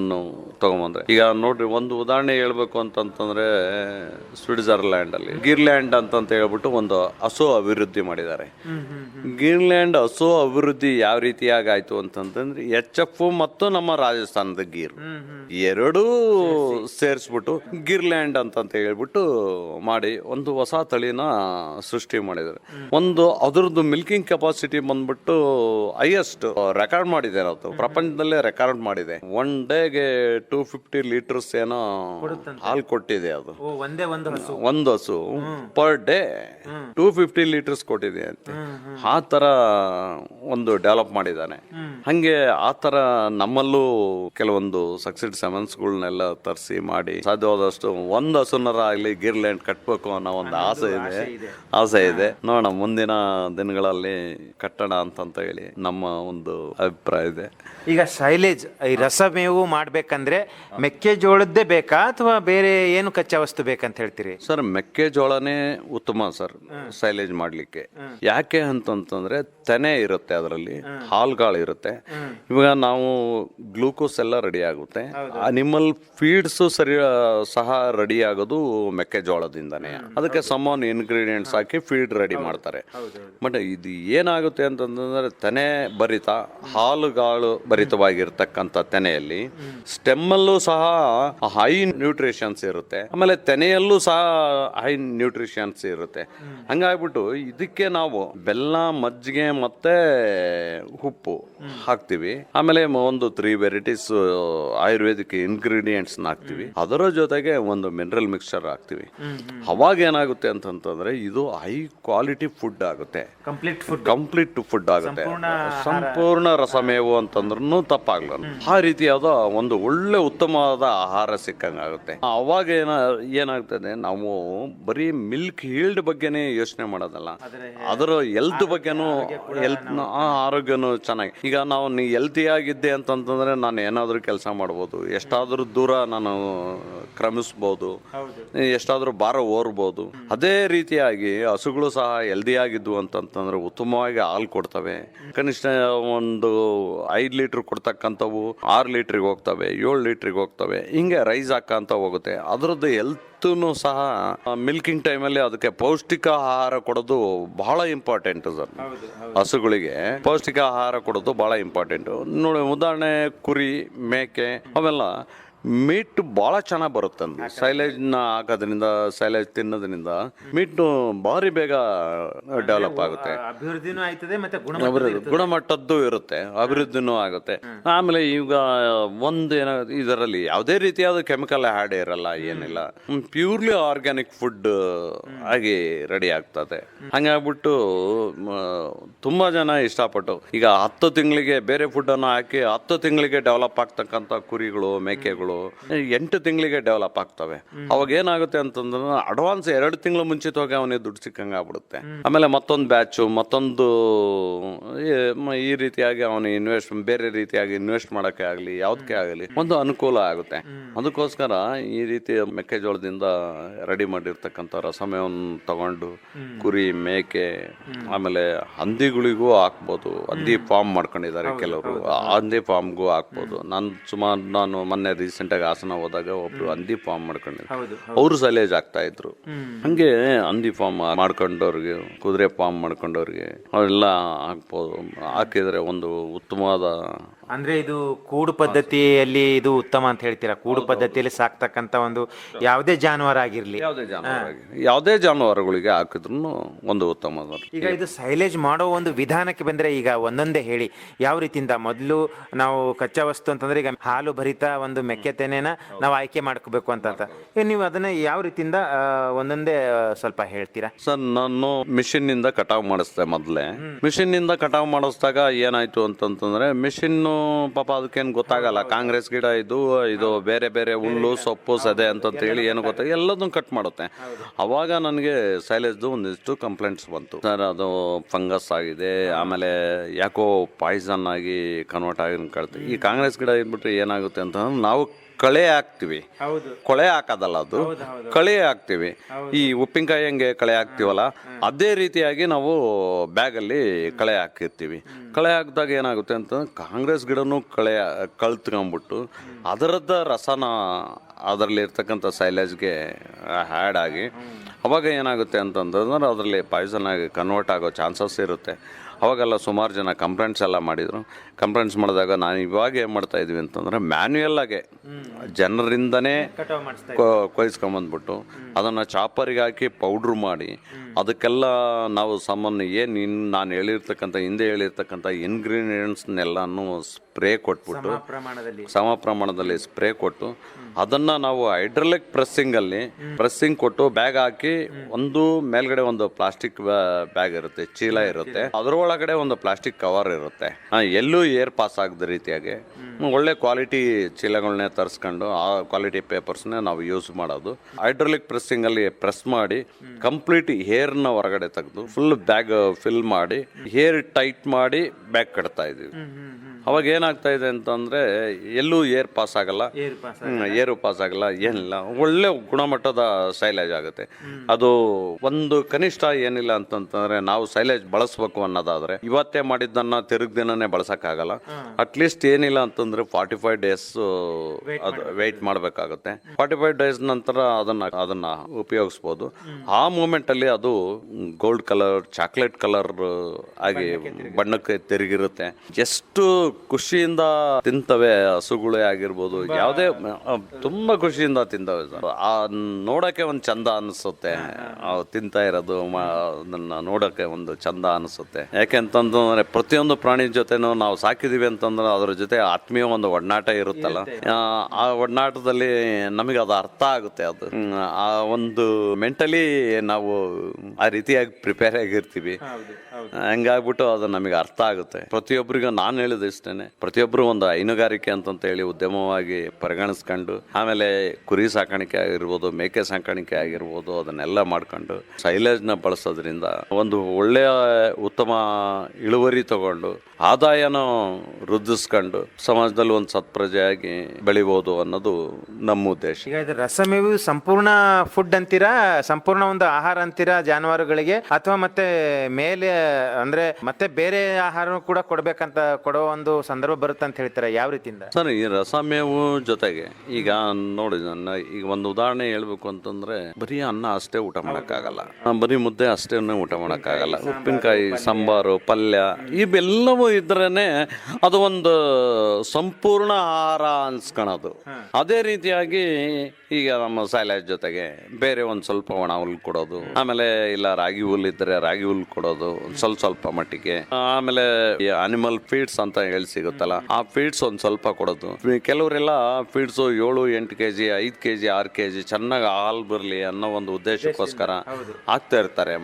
ತಗೊಂಬಂದ್ರೆ ಈಗ ನೋಡ್ರಿ ಒಂದು ಉದಾಹರಣೆ ಹೇಳ್ಬೇಕು ಅಂತಂತಂದ್ರೆ ಸ್ವಿಟ್ಜರ್ಲ್ಯಾಂಡ್ ಅಲ್ಲಿ ಗಿರ್ಲ್ಯಾಂಡ್ ಅಂತಂತ ಹೇಳ್ಬಿಟ್ಟು ಒಂದು ಹಸು ಅಭಿವೃದ್ಧಿ ಮಾಡಿದ್ದಾರೆ. ಗಿರ್ಲ್ಯಾಂಡ್ ಹಸು ಅಭಿವೃದ್ಧಿ ಯಾವ ರೀತಿಯಾಗಿ ಆಯ್ತು ಅಂತಂತಂದ್ರೆ ಎಚ್ ಎಫ್ ಮತ್ತು ನಮ್ಮ ರಾಜಸ್ಥಾನದ ಗೀರ್ ಎರಡೂ ಸೇರಿಸ್ಬಿಟ್ಟು ಗಿರ್ಲ್ಯಾಂಡ್ ಅಂತಂತ ಹೇಳ್ಬಿಟ್ಟು ಮಾಡಿ ಒಂದು ಹೊಸ ತಳಿನ ಸೃಷ್ಟಿ ಮಾಡಿದ್ದಾರೆ. ಒಂದು ಅದರದ್ದು ಮಿಲ್ಕಿಂಗ್ ಕೆಪಾಸಿಟಿ ಬಂದ್ಬಿಟ್ಟು ಹೈಯೆಸ್ಟ್ ರೆಕಾರ್ಡ್ ಮಾಡಿದೆ ಅದು ಪ್ರಪಂಚದಲ್ಲೇ ರೆಕಾರ್ಡ್ ಮಾಡಿದೆ. ಒನ್ ಡೇಗೆ ಟೂ ಫಿಫ್ಟಿ ಲೀಟರ್ಸ್ ಏನೋ ಹಾಲು ಕೊಟ್ಟಿದೆ ಅದು. ಒಂದೇ ಒಂದು ಹಸು. ಒಂದು ಹಸು per day two fifty litres ಕೊಟ್ಟಿದೆ ಅಂತ. ಆ ತರ ಒಂದು ಡೆವಲಪ್ ಮಾಡಿದ್ದಾನೆ. ಹಂಗೆ ಆ ತರ ನಮ್ಮಲ್ಲೂ ಕೆಲವೊಂದು ಸಕ್ಸಿಡ್ ಸೆಮನ್ಸ್ಗಳನ್ನೆಲ್ಲ ತರಿಸಿ ಮಾಡಿ ಸಾಧ್ಯವಾದಷ್ಟು ಒಂದು ಹಸುನರ ಆಗಲಿ ಗಿರ್ಲ್ಯಾಂಡ್ ಕಟ್ಟಬೇಕು ಅನ್ನೋ ಒಂದು ಆಸೆ ಇದೆ. ಆಸೆ ಇದೆ. ನೋಡೋಣ ಮುಂದಿನ ದಿನಗಳಲ್ಲಿ ಕಟ್ಟಣ ಅಂತಂತ ಹೇಳಿ ನಮ್ಮ ಒಂದು ಅಭಿಪ್ರಾಯ ಇದೆ. ಈಗ ಶೈಲೇಜ್ ಈ ರಸಮೇವು ಮಾಡ್ಬೇಕಂದ್ರೆ ಮೆಕ್ಕೆಜೋಳ ಮೆಕ್ಕೆಜೋಳದ್ದೇ ಬೇಕಾ ಅಥವಾ ಬೇರೆ ಏನು ಕಚ್ಚಾ ವಸ್ತು ಬೇಕಂತ ಹೇಳ್ತೀರಿ? ಸರ್ ಮೆಕ್ಕೆಜೋಳನೇ ಉತ್ತಮ ಸರ್ ಸೈಲೇಜ್ ಮಾಡ್ಲಿಕ್ಕೆ. ಯಾಕೆ ಅಂತಂತಂದ್ರೆ ತೆನೆ ಇರುತ್ತೆ ಅದರಲ್ಲಿ ಹಾಲ್ಗಳು ಇರುತ್ತೆ. ಇವಾಗ ನಾವು ಗ್ಲೂಕೋಸ್ ಎಲ್ಲ ರೆಡಿ ಆಗುತ್ತೆ. ಅನಿಮಲ್ ಫೀಡ್ಸ್ ಸರಿ ಸಹ ರೆಡಿ ಆಗೋದು ಮೆಕ್ಕೆಜೋಳದಿಂದನೇ. ಅದಕ್ಕೆ ಸಮಾನ್ ಇನ್ಗ್ರೀಡಿಯೆಂಟ್ಸ್ ಹಾಕಿ ಫೀಡ್ ರೆಡಿ ಮಾಡ್ತಾರೆ. ಬಟ್ ಇದು ಏನಾಗುತ್ತೆ ಅಂತಂದ್ರೆ ತೆನೆ ಭರಿತ ಹಾಲುಗಾಳು ಭರಿತವಾಗಿರ್ತಕ್ಕಂಥ ತೆನೆಯಲ್ಲಿ ಸ್ಟೆಮ್ಮಲ್ಲೂ ಸಹ ಹೈ ನ್ಯೂಟ್ರಿಷನ್ಸ್ ಇರುತ್ತೆ. ಆಮೇಲೆ ತೆನೆಯಲ್ಲೂ ಸಹ ಹೈ ನ್ಯೂಟ್ರಿಷನ್ಸ್ ಇರುತ್ತೆ. ಹಂಗಾಗ್ಬಿಟ್ಟು ಇದಕ್ಕೆ ನಾವು ಬೆಲ್ಲ ಮಜ್ಜಿಗೆ ಮತ್ತೆ ಉಪ್ಪು ಹಾಕ್ತಿವಿ. ಆಮೇಲೆ ಒಂದು ತ್ರೀ ವೆರೈಟೀಸ್ ಆಯುರ್ವೇದಿಕ್ ಇಂಗ್ರೀಡಿಯೆಂಟ್ಸ್ ಹಾಕ್ತಿವಿ. ಅದರ ಜೊತೆಗೆ ಒಂದು ಮಿನರಲ್ ಮಿಕ್ಸ್ಚರ್ ಹಾಕ್ತಿವಿ. ಅವಾಗ ಏನಾಗುತ್ತೆ ಅಂತಂತಂದ್ರೆ ಇದು ಹೈ ಕ್ವಾಲಿಟಿ ಫುಡ್ ಆಗುತ್ತೆ. ಕಂಪ್ಲೀಟ್ ಫುಡ್ ಕಂಪ್ಲೀಟ್ ಫುಡ್ ಆಗುತ್ತೆ. ಸಂಪೂರ್ಣ ರಸಮೇವು ಅಂತಂದ್ರೂ ತಪ್ಪಾಗ್ಲ ಆ ರೀತಿಯಾದ ಒಂದು ಒಳ್ಳೆ ಉತ್ತಮವಾದ ಆಹಾರ ಸಿಕ್ಕಂಗಾಗುತ್ತೆ ಅವಾಗ ಏನ ಏನಾಗ್ತದೆ ನಾವು ಬರೀ ಮಿಲ್ಕ್ ಹೀಲ್ಡ್ ಬಗ್ಗೆನೇ ಯೋಚನೆ ಮಾಡೋದಲ್ಲ. ಅದರ ಎಲ್ತ್ ಬಗ್ಗೆನೂ ಹೆಲ್ತ್ ಆರೋಗ್ಯನೂ ಚೆನ್ನಾಗಿ. ಈಗ ನಾವು ನೀ ಹೆಲ್ತಿ ಆಗಿದ್ದೆ ಅಂತಂತಂದ್ರೆ ನಾನು ಏನಾದರೂ ಕೆಲಸ ಮಾಡ್ಬೋದು. ಎಷ್ಟಾದ್ರೂ ದೂರ ನಾನು ಕ್ರಮಿಸ್ಬೋದು. ಎಷ್ಟಾದರೂ ಭಾರ ಓರ್ಬೋದು. ಅದೇ ರೀತಿಯಾಗಿ ಹಸುಗಳು ಸಹ ಹೆಲ್ದಿ ಆಗಿದ್ವು ಅಂತಂತಂದ್ರೆ ಉತ್ತಮವಾಗಿ ಹಾಲು ಕೊಡ್ತವೆ. ಕನಿಷ್ಠ ಒಂದು ಐದು ಲೀಟ್ರ್ ಕೊಡ್ತಕ್ಕಂಥವು ಆರು ಲೀಟ್ರಿಗೆ ಹೋಗ್ತವೆ ಏಳು ಲೀಟ್ರಿಗೆ ಹೋಗ್ತವೆ. ಹಿಂಗೆ ರೈಸ್ ಹಾಕಂತ ಹೋಗುತ್ತೆ. ಅದರದ್ದು ಹೆಲ್ತ್ನು ಸಹ ಮಿಲ್ಕಿಂಗ್ ಟೈಮಲ್ಲಿ ಅದಕ್ಕೆ ಪೌಷ್ಟಿಕ ಆಹಾರ ಕೊಡೋದು ಬಹಳ ಇಂಪಾರ್ಟೆಂಟ್ ಸರ್. ಹಸುಗಳಿಗೆ ಪೌಷ್ಟಿಕ ಆಹಾರ ಕೊಡೋದು ಬಹಳ ಇಂಪಾರ್ಟೆಂಟ್ ನೋಡಿ ಉದಾಹರಣೆ ಕುರಿ ಮೇಕೆ ಅವೆಲ್ಲ ಮೀಟ್ ಬಹಳ ಚೆನ್ನಾಗಿ ಬರುತ್ತೆ ಸೈಲೇಜ್ನ ಹಾಕೋದ್ರಿಂದ ಸೈಲೇಜ್ ತಿನ್ನೋದ್ರಿಂದ ಮೀಟ್ ಭಾರಿ ಬೇಗ ಡೆವಲಪ್ ಆಗುತ್ತೆ. ಅಭಿವೃದ್ಧಿನೂ ಆಯ್ತದೆ ಮತ್ತೆ ಅಭಿವೃದ್ಧಿ ಗುಣಮಟ್ಟದ್ದು ಇರುತ್ತೆ ಅಭಿವೃದ್ಧಿನೂ ಆಗುತ್ತೆ. ಆಮೇಲೆ ಈಗ ಒಂದು ಏನ ಇದರಲ್ಲಿ ಯಾವುದೇ ರೀತಿಯಾದ ಕೆಮಿಕಲ್ ಆ್ಯಡ್ ಇರಲ್ಲ ಏನಿಲ್ಲ. ಪ್ಯೂರ್ಲಿ ಆರ್ಗ್ಯಾನಿಕ್ ಫುಡ್ ಆಗಿ ರೆಡಿ ಆಗ್ತದೆ. ಹಂಗಾಗ್ಬಿಟ್ಟು ತುಂಬಾ ಜನ ಇಷ್ಟಪಟ್ಟು ಈಗ ಹತ್ತು ತಿಂಗಳಿಗೆ ಬೇರೆ ಫುಡ್ಡನ್ನು ಹಾಕಿ ಹತ್ತು ತಿಂಗಳಿಗೆ ಡೆವಲಪ್ ಆಗ್ತಕ್ಕಂಥ ಕುರಿಗಳು ಮೇಕೆಗಳು ಎಂಟು ತಿಂಗಳಿಗೆ ಡೆವಲಪ್ ಆಗ್ತವೆ. ಅವಾಗ ಏನಾಗುತ್ತೆ ಅಂತಂದ್ರೆ ಅಡ್ವಾನ್ಸ್ ಎರಡು ತಿಂಗಳು ಮುಂಚಿತವಾಗಿ ಅವನಿಗೆ ದುಡ್ಡು ಸಿಕ್ಕಂಗೆ ಆಗ್ಬಿಡುತ್ತೆ ಆಮೇಲೆ ಮತ್ತೊಂದು ಬ್ಯಾಚು ಮತ್ತೊಂದು ಈ- ರೀತಿಯಾಗಿ ಅವನು ಇನ್ವೆಸ್ಟ್ ಬೇರೆ ರೀತಿಯಾಗಿ ಇನ್ವೆಸ್ಟ್ ಮಾಡೋಕ್ಕೆ ಆಗಲಿ ಯಾವುದಕ್ಕೆ ಆಗಲಿ ಒಂದು ಅನುಕೂಲ ಆಗುತ್ತೆ. ಅದಕ್ಕೋಸ್ಕರ ಈ ರೀತಿ ಮೆಕ್ಕೆಜೋಳದಿಂದ ರೆಡಿ ಮಾಡಿರ್ತಕ್ಕಂಥ ರಸಮೆಯನ್ನು ತಗೊಂಡು ಕುರಿ ಮೇಕೆ ಆಮೇಲೆ ಹಂದಿಗಳಿಗೂ ಹಾಕ್ಬೋದು. ಹಂದಿ ಫಾರ್ಮ್ ಮಾಡ್ಕೊಂಡಿದ್ದಾರೆ ಕೆಲವರು. ಹಂದಿ ಫಾರ್ಮ್ಗೂ ಹಾಕ್ಬೋದು. ನಾನು ಸುಮಾರು ನಾನು ಮೊನ್ನೆ ರೀಸೆಂಟಾಗಿ ಹಾಸನ ಹೋದಾಗ ಒಬ್ರು ಹಂದಿ ಫಾರ್ಮ್ ಮಾಡ್ಕೊಂಡಿದ್ರು. ಅವರು ಸಲೇಜ್ ಆಗ್ತಾ ಇದ್ರು. ಹಂಗೆ ಹಂದಿ ಫಾರ್ಮ್ ಮಾಡ್ಕೊಂಡವ್ರಿಗೆ ಕುದುರೆ ಫಾರ್ಮ್ ಮಾಡ್ಕೊಂಡವ್ರಿಗೆ ಅವೆಲ್ಲ ಹಾಕ್ಬೋದು. ಹಾಕಿದ್ರೆ ಒಂದು ಉತ್ತಮವಾದ ಅಂದ್ರೆ ಇದು ಕೂಡು ಪದ್ಧತಿಯಲ್ಲಿ ಇದು ಉತ್ತಮ ಅಂತ ಹೇಳ್ತೀರಾ? ಕೂಡು ಪದ್ಧತಿಯಲ್ಲಿ ಸಾಕ್ತಕ್ಕಂತ ಒಂದು ಯಾವುದೇ ಜಾನುವಾರು ಆಗಿರ್ಲಿ. ಯಾವದೇ ಯಾವುದೇ ಜಾನುವಾರುಗಳಿಗೆ ಹಾಕಿದ್ರು ಒಂದು ಉತ್ತಮ ಈಗ ಇದು ಸೈಲೇಜ್ ಮಾಡೋ ಒಂದು ವಿಧಾನಕ್ಕೆ ಬಂದ್ರೆ ಈಗ ಒಂದೊಂದೇ ಹೇಳಿ. ಯಾವ ರೀತಿಯಿಂದ? ಮೊದಲು ನಾವು ಕಚ್ಚಾ ವಸ್ತು ಅಂತಂದ್ರೆ ಈಗ ಹಾಲು ಭರಿತ ಒಂದು ಮೆಕ್ಕೆ ತೆನೆನ ನಾವು ಆಯ್ಕೆ ಮಾಡ್ಕೋಬೇಕು ಅಂತ ನೀವು ಅದನ್ನ ಯಾವ ರೀತಿಯಿಂದ ಒಂದೊಂದೇ ಸ್ವಲ್ಪ ಹೇಳ್ತೀರಾ? ಸರ್ ನಾನು ಮಿಷಿನ್ನಿಂದ ಕಟಾವ್ ಮಾಡಿಸ್ದೆ ಮೊದಲೇ. ಮಿಷಿನ್ನಿಂದ ಕಟಾವ್ ಮಾಡಿಸಿದಾಗ ಏನಾಯ್ತು ಅಂತಂತಂದ್ರೆ ಮಿಷಿನ್ ಪಾಪ ಅದಕ್ಕೇನು ಗೊತ್ತಾಗಲ್ಲ. ಕಾಂಗ್ರೆಸ್ ಗಿಡ ಇದು ಇದು ಬೇರೆ ಬೇರೆ ಹುಲ್ಲು ಸೊಪ್ಪು ಸದೆ ಅಂತ ಹೇಳಿ ಏನು ಗೊತ್ತಾಗ ಎಲ್ಲದನ್ನು ಕಟ್ ಮಾಡುತ್ತೆ. ಅವಾಗ ನನಗೆ ಸೈಲೇಜ್ದು ಒಂದಿಷ್ಟು ಕಂಪ್ಲೇಂಟ್ಸ್ ಬಂತು. ಸರ್ ಅದು ಫಂಗಸ್ ಆಗಿದೆ. ಆಮೇಲೆ ಯಾಕೋ ಪಾಯ್ಸನ್ ಆಗಿ ಕನ್ವರ್ಟ್ ಆಗಿ ಕಳ್ತೀವಿ ಈ ಕಾಂಗ್ರೆಸ್ ಗಿಡ ಇದ್ಬಿಟ್ರೆ ಏನಾಗುತ್ತೆ ಅಂತ ನಾವು ಕಳೆ ಹಾಕ್ತಿವಿ. ಕೊಳೆ ಹಾಕೋದಲ್ಲ ಅದು? ಕಳೆ ಹಾಕ್ತಿವಿ. ಈ ಉಪ್ಪಿನಕಾಯಿ ಹೆಂಗೆ ಕಳೆ ಹಾಕ್ತಿವಲ್ಲ ಅದೇ ರೀತಿಯಾಗಿ ನಾವು ಬ್ಯಾಗಲ್ಲಿ ಕಳೆ ಹಾಕಿರ್ತೀವಿ. ಕಳೆ ಹಾಕಿದಾಗ ಏನಾಗುತ್ತೆ ಅಂತ ಕಾಂಗ್ರೆಸ್ ಗಿಡನೂ ಕಳೆ ಕಳ್ತ್ಕೊಂಬಿಟ್ಟು ಅದರದ್ದ ರಸನ ಅದರಲ್ಲಿ ಇರ್ತಕ್ಕಂಥ ಸೈಲೇಜ್ಗೆ ಹ್ಯಾಡ್ ಆಗಿ ಅವಾಗ ಏನಾಗುತ್ತೆ ಅಂತಂದ್ರೆ ಅದರಲ್ಲಿ ಪಾಯ್ಸನ್ ಆಗಿ ಕನ್ವರ್ಟ್ ಆಗೋ ಚಾನ್ಸಸ್ ಇರುತ್ತೆ. ಅವಾಗೆಲ್ಲ ಸುಮಾರು ಜನ ಕಂಪ್ಲೇಂಟ್ಸ್ ಎಲ್ಲ ಮಾಡಿದರು. ಕಂಪ್ಲೇಂಟ್ಸ್ ಮಾಡಿದಾಗ ನಾನು ಇವಾಗ ಏನು ಮಾಡ್ತಾ ಇದ್ವಿ ಅಂತಂದ್ರೆ ಮ್ಯಾನ್ಯಲ್ಲಾಗೆ ಆಗಿ ಜನರಿಂದನೇ ಕೊಯ್ಸ್ಕೊಂಬಂದ್ಬಿಟ್ಟು ಅದನ್ನು ಚಾಪರಿಗೆ ಹಾಕಿ ಪೌಡ್ರ್ ಮಾಡಿ ಅದಕ್ಕೆಲ್ಲ ನಾವು ಸಾಮಾನ್ಯ ಏನು ಇನ್ ನಾನು ಹೇಳಿರ್ತಕ್ಕಂಥ ಹಿಂದೆ ಹೇಳಿರ್ತಕ್ಕಂಥ ಇನ್ಗ್ರೀಡಿಯೆಂಟ್ಸ್ನೆಲ್ಲನೂ ಸ್ಪ್ರೇ ಕೊಟ್ಬಿಟ್ಟು ಸಮ ಪ್ರಮಾಣದಲ್ಲಿ. ಸ್ಪ್ರೇ ಕೊಟ್ಟು ಅದನ್ನ ನಾವು ಹೈಡ್ರಲಿಕ್ ಪ್ರೆಸ್ಸಿಂಗಲ್ಲಿ ಪ್ರೆಸ್ಸಿಂಗ್ ಕೊಟ್ಟು ಬ್ಯಾಗ್ ಹಾಕಿ ಒಂದು ಮೇಲ್ಗಡೆ ಒಂದು ಪ್ಲಾಸ್ಟಿಕ್ ಬ್ಯಾಗ್ ಇರುತ್ತೆ ಚೀಲ ಇರುತ್ತೆ. ಅದರೊಳಗಡೆ ಒಂದು ಪ್ಲಾಸ್ಟಿಕ್ ಕವರ್ ಇರುತ್ತೆ. ಎಲ್ಲೂ ಏರ್ ಪಾಸ್ ಆಗದ ರೀತಿಯಾಗಿ ಒಳ್ಳೆ ಕ್ವಾಲಿಟಿ ಚೀಲಗಳನ್ನೇ ತರಿಸ್ಕೊಂಡು ಆ ಕ್ವಾಲಿಟಿ ಪೇಪರ್ಸ್ನೇ ನಾವು ಯೂಸ್ ಮಾಡೋದು. ಹೈಡ್ರೋಲಿಕ್ ಪ್ರೆಸ್ಸಿಂಗಲ್ಲಿ ಪ್ರೆಸ್ ಮಾಡಿ ಕಂಪ್ಲೀಟ್ ಹೇರ್ನ ಹೊರಗಡೆ ತೆಗೆದು ಫುಲ್ ಬ್ಯಾಗ್ ಫಿಲ್ ಮಾಡಿ ಹೇರ್ ಟೈಟ್ ಮಾಡಿ ಬ್ಯಾಗ್ ಕಟ್ತಾ ಇದೀವಿ ಅವಾಗ ಏನಾಗ್ತಾ ಇದೆ ಅಂತಂದ್ರೆ ಎಲ್ಲೂ ಏರ್ ಪಾಸ್ ಆಗಲ್ಲ. Air pass hmm, air pass ಆಗಲ್ಲ ಏನಿಲ್ಲ. ಒಳ್ಳೆ ಗುಣಮಟ್ಟದ ಸೈಲೇಜ್ ಆಗುತ್ತೆ. ಅದು ಒಂದು ಕನಿಷ್ಠ ಏನಿಲ್ಲ ಅಂತಂತಂದ್ರೆ ನಾವು ಸೈಲೇಜ್ ಬಳಸಬೇಕು ಅನ್ನೋದಾದ್ರೆ ಇವತ್ತೇ ಮಾಡಿದ್ದನ್ನ ತಿರುಗ್ ದಿನನೇ ಬಳಸಕ್ಕಾಗಲ್ಲ ಅಟ್ಲೀಸ್ಟ್ ಏನಿಲ್ಲ ಅಂತಂದ್ರೆ ಫಾರ್ಟಿ ಫೈವ್ ಡೇಸ್ ಅದು ವೆಯ್ಟ್ ಮಾಡಬೇಕಾಗುತ್ತೆ. ಫಾರ್ಟಿ ಫೈವ್ ಡೇಸ್ ನಂತರ ಅದನ್ನ ಅದನ್ನ ಉಪಯೋಗಿಸ್ಬೋದು. ಆ ಮೂಮೆಂಟ್ ಅಲ್ಲಿ ಅದು ಗೋಲ್ಡ್ ಕಲರ್ ಚಾಕ್ಲೇಟ್ ಕಲರ್ ಆಗಿ ಬಣ್ಣಕ್ಕೆ ತಿರುಗಿರುತ್ತೆ. ಎಷ್ಟು ಖುಷಿಯಿಂದ ತಿಂತವೆ ಹಸುಗಳೇ ಆಗಿರ್ಬೋದು. ಯಾವುದೇ ತುಂಬಾ ಖುಷಿಯಿಂದ ತಿಂತವೆ ಸರ್. ಆ ನೋಡಕ್ಕೆ ಒಂದು ಚಂದ ಅನಿಸುತ್ತೆ. ಅವು ತಿಂತಾ ಇರೋದು ಅದನ್ನ ನೋಡಕ್ಕೆ ಒಂದು ಚಂದ ಅನಿಸುತ್ತೆ. ಯಾಕೆ ಅಂತಂದ್ರೆ ಪ್ರತಿಯೊಂದು ಪ್ರಾಣಿ ಜೊತೆನೂ ನಾವು ಸಾಕಿದೀವಿ ಅಂತಂದ್ರೆ ಅದ್ರ ಜೊತೆ ಆತ್ಮೀಯ ಒಂದು ಒಡನಾಟ ಇರುತ್ತಲ್ಲ. ಆ, ಆ ಒಡನಾಟದಲ್ಲಿ ನಮಗೆ ಅದು ಅರ್ಥ ಆಗುತ್ತೆ ಅದು. ಆ ಒಂದು ಮೆಂಟಲಿ ನಾವು ಆ ರೀತಿಯಾಗಿ ಪ್ರಿಪೇರ್ ಆಗಿರ್ತೀವಿ. ಹಂಗಾಗ್ಬಿಟ್ಟು ಅದು ನಮಗೆ ಅರ್ಥ ಆಗುತ್ತೆ. ಪ್ರತಿಯೊಬ್ಬರಿಗೂ ನಾನು ಹೇಳಿದ ಇಷ್ಟೇನೆ ಪ್ರತಿಯೊಬ್ಬರು ಒಂದು ಹೈನುಗಾರಿಕೆ ಅಂತಂತ ಹೇಳಿ ಉದ್ಯಮವಾಗಿ ಪರಿಗಣಿಸ್ಕೊಂಡು, ಆಮೇಲೆ ಕುರಿ ಸಾಕಾಣಿಕೆ ಆಗಿರ್ಬೋದು, ಮೇಕೆ ಸಾಕಾಣಿಕೆ ಆಗಿರ್ಬೋದು, ಅದನ್ನೆಲ್ಲ ಮಾಡ್ಕೊಂಡು, ಸೈಲೇಜ್ನ ಬಳಸೋದ್ರಿಂದ ಒಂದು ಒಳ್ಳೆಯ ಉತ್ತಮ ಇಳುವರಿ ತಗೊಂಡು, ಆದಾಯನ ವೃದ್ಧಿಸ್ಕೊಂಡು ಸಮಾಜದಲ್ಲಿ ಒಂದು ಸತ್ಪ್ರಜೆಯಾಗಿ ಬೆಳಿಬೋದು ಅನ್ನೋದು ನಮ್ಮ ಉದ್ದೇಶ. ಈಗ ರಸಮೇವು ಸಂಪೂರ್ಣ ಫುಡ್ ಅಂತೀರಾ, ಸಂಪೂರ್ಣ ಒಂದು ಆಹಾರ ಅಂತೀರಾ ಜಾನುವಾರುಗಳಿಗೆ? ಅಥವಾ ಮತ್ತೆ ಮೇಲೆ, ಅಂದ್ರೆ ಮತ್ತೆ ಬೇರೆ ಆಹಾರ ಕೂಡ ಕೊಡ್ಬೇಕಂತ ಕೊಡೋ ಒಂದು ಸಂದರ್ಭ ಬರುತ್ತೆ ಅಂತ ಹೇಳ್ತಾರೆ? ಯಾವ ರೀತಿಯಿಂದ? ಸರ್ ಈ ರಸಮೇವು ಜೊತೆಗೆ ಈಗ ನೋಡಿ ನನ್ನ ಈಗ ಒಂದು ಉದಾಹರಣೆ ಹೇಳ್ಬೇಕು ಅಂತಂದ್ರೆ ಬರೀ ಅನ್ನ ಅಷ್ಟೇ ಊಟ ಮಾಡಕ್ಕಾಗಲ್ಲ. ಬರೀ ಮುದ್ದೆ ಅಷ್ಟೇ ಊಟ ಮಾಡಕ್ಕಾಗಲ್ಲ. ಉಪ್ಪಿನಕಾಯಿ ಸಾಂಬಾರು ಪಲ್ಯ ಇವೆಲ್ಲವೂ ಇದ್ರೇನೆ ಅದು ಒಂದು ಸಂಪೂರ್ಣ ಆಹಾರ ಅನ್ಸ್ಕೊಳೋದು ಅದೇ ರೀತಿಯಾಗಿ ಈಗ ನಮ್ಮ ಸೈಲೇಜ್ ಜೊತೆಗೆ ಬೇರೆ ಒಂದು ಸ್ವಲ್ಪ ಒಣ ಹುಲ್ಲು ಕೊಡೋದು ಆಮೇಲೆ ಇಲ್ಲ ರಾಗಿ ಹುಲ್ಲು ಇದ್ರೆ ರಾಗಿ ಹುಲ್ಲು ಕೊಡೋದು ಸ್ವಲ್ಪ ಸ್ವಲ್ಪ ಮಟ್ಟಿಗೆ ಆಮೇಲೆ ಅನಿಮಲ್ ಫೀಡ್ಸ್ ಅಂತ ಹೇಳಿ ಸಿಗುತ್ತಲ್ಲ ಆ ಫೀಡ್ಸ್ ಒಂದ್ ಸ್ವಲ್ಪ ಕೊಡೋದು. ಕೆಲವರೆಲ್ಲ ಫೀಡ್ಸ್ ಏಳು ಎಂಟು ಕೆಜಿ ಐದ್ ಕೆಜಿ ಆರು ಕೆಜಿ ಚೆನ್ನಾಗಿ ಹಾಲು ಬರಲಿ ಅನ್ನೋ ಒಂದು ಉದ್ದೇಶಕ್ಕೋಸ್ಕರ ಹಾಕ್ತಾ ಇರ್ತಾರೆ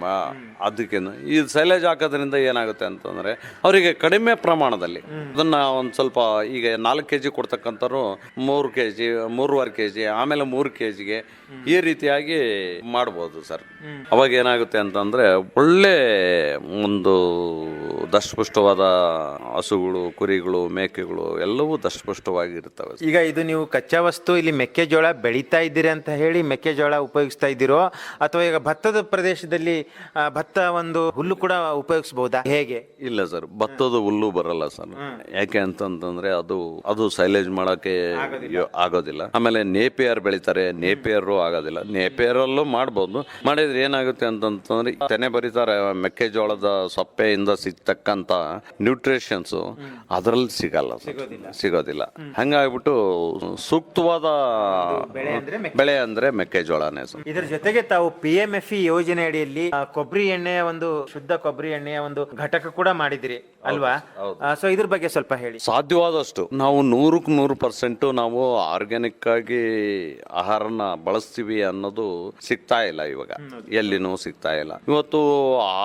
ಅದಕ್ಕೆ ಈ ಸೈಲೇಜ್ ಹಾಕೋದ್ರಿಂದ ಏನಾಗುತ್ತೆ ಅಂತಂದ್ರೆ ಅವರಿಗೆ ಕಡಿಮೆ ಪ್ರಮಾಣದಲ್ಲಿ ಅದನ್ನ ಒಂದ್ ಸ್ವಲ್ಪ ಈಗ ನಾಲ್ಕು ಕೆಜಿ ಕೊಡ್ತಕ್ಕಂಥವ್ರು ಮೂರು ಕೆಜಿ ಮೂರುವರೆ ಕೆಜಿ ಆಮೇಲೆ ಮೂರು ಕೆಜಿಗೆ ಈ ರೀತಿಯಾಗಿ ಮಾಡ್ಬೋದು ಸರ್. ಅವಾಗ ಏನಾಗುತ್ತೆ ಅಂತಂದ್ರೆ ಒಳ್ಳೆ ಒಂದು ದಷ್ಟಪುಷ್ಟವಾದ ಹಸುಗಳು ಕುರಿಗಳು ಮೇಕೆಗಳು ಎಲ್ಲವೂ ದಷ್ಟಪುಷ್ಟವಾಗಿರ್ತವೆ. ಈಗ ಇದು ನೀವು ಕಚ್ಚಾ ವಸ್ತು ಇಲ್ಲಿ ಮೆಕ್ಕೆಜೋಳ ಬೆಳೀತಾ ಇದ್ದೀರಿ ಅಂತ ಹೇಳಿ ಮೆಕ್ಕೆಜೋಳ ಉಪಯೋಗಿಸ್ತಾ ಇದ್ದೀರೋ? ಅಥವಾ ಈಗ ಭತ್ತದ ಪ್ರದೇಶದಲ್ಲಿ ಆ, ಭತ್ತ ಒಂದು ಹುಲ್ಲು ಕೂಡ ಉಪಯೋಗಿಸಬಹುದಾ ಹೇಗೆ? ಇಲ್ಲ ಸರ್ ಭತ್ತದ ಹುಲ್ಲು ಬರಲ್ಲ ಸರ್. ಯಾಕೆ ಅಂತಂತಂದ್ರೆ ಅದು ಅದು ಸೈಲೇಜ್ ಮಾಡಕ್ಕೆ ಯೋ- ಆಗೋದಿಲ್ಲ. ಆಮೇಲೆ ನೇಪಿಯರ್ ಬೆಳಿತಾರೆ. ನೇಪಿಯರ್ ಆಗೋದಿಲ್ಲ. ನೇಪಿಯರಲ್ಲೂ ಮಾಡ್ಬೋದು. ಮಾಡಿದ್ರೆ ಏನಾಗುತ್ತೆ ಅಂತಂತಂದ್ರೆ ತೆನೆ ಬರೀತಾರೆ ಮೆಕ್ಕೆಜೋಳದ ಸೊಪ್ಪೆಯಿಂದ ಸಿಗ್ತಕ್ಕಂತ ನ್ಯೂಟ್ರಿಷನ್ಸ್ ಅದ್ರಲ್ಲಿ ಸಿಗಲ್ಲ ಸಿಗೋದಿಲ್ಲ. ಸಿಗೋದಿಲ್ಲ. ಹಂಗಾಗ್ಬಿಟ್ಟು ಸೂಕ್ತವಾದ ಬೆಳೆ ಅಂದ್ರೆ ಮೆಕ್ಕೆಜೋಳನೇ ಸರ್. ಇದರ ಜೊತೆಗೆ ತಾವು ಪಿ ಎಂ ಎಫ್ ಇ ಯೋಜನೆ ಅಡಿಯಲ್ಲಿ ಆ, ಕೊಬ್ಬರಿ ಎಣ್ಣೆಯ ಒಂದು ಶುದ್ಧ ಕೊಬ್ಬರಿ ಎಣ್ಣೆಯ ಒಂದು ಘಟಕ ಕೂಡ ಮಾಡಿದಿರಿ ಅಲ್ವಾ? ಸೊ ಇದ್ರ ಬಗ್ಗೆ ಸ್ವಲ್ಪ ಹೇಳಿ. ಸಾಧ್ಯವಾದಷ್ಟು ನಾವು ನೂರಕ್ಕೆ ನೂರು ಪರ್ಸೆಂಟ್ ನಾವು ಆರ್ಗ್ಯಾನಿಕ್ ಆಗಿ ಆಹಾರನ ಬಳಸ್ತೀವಿ ಅನ್ನೋದು ಸಿಗ್ತಾ ಇಲ್ಲ ಇವಾಗ. ಎಲ್ಲಿನೂ ಸಿಗ್ತಾ ಇಲ್ಲ. ಇವತ್ತು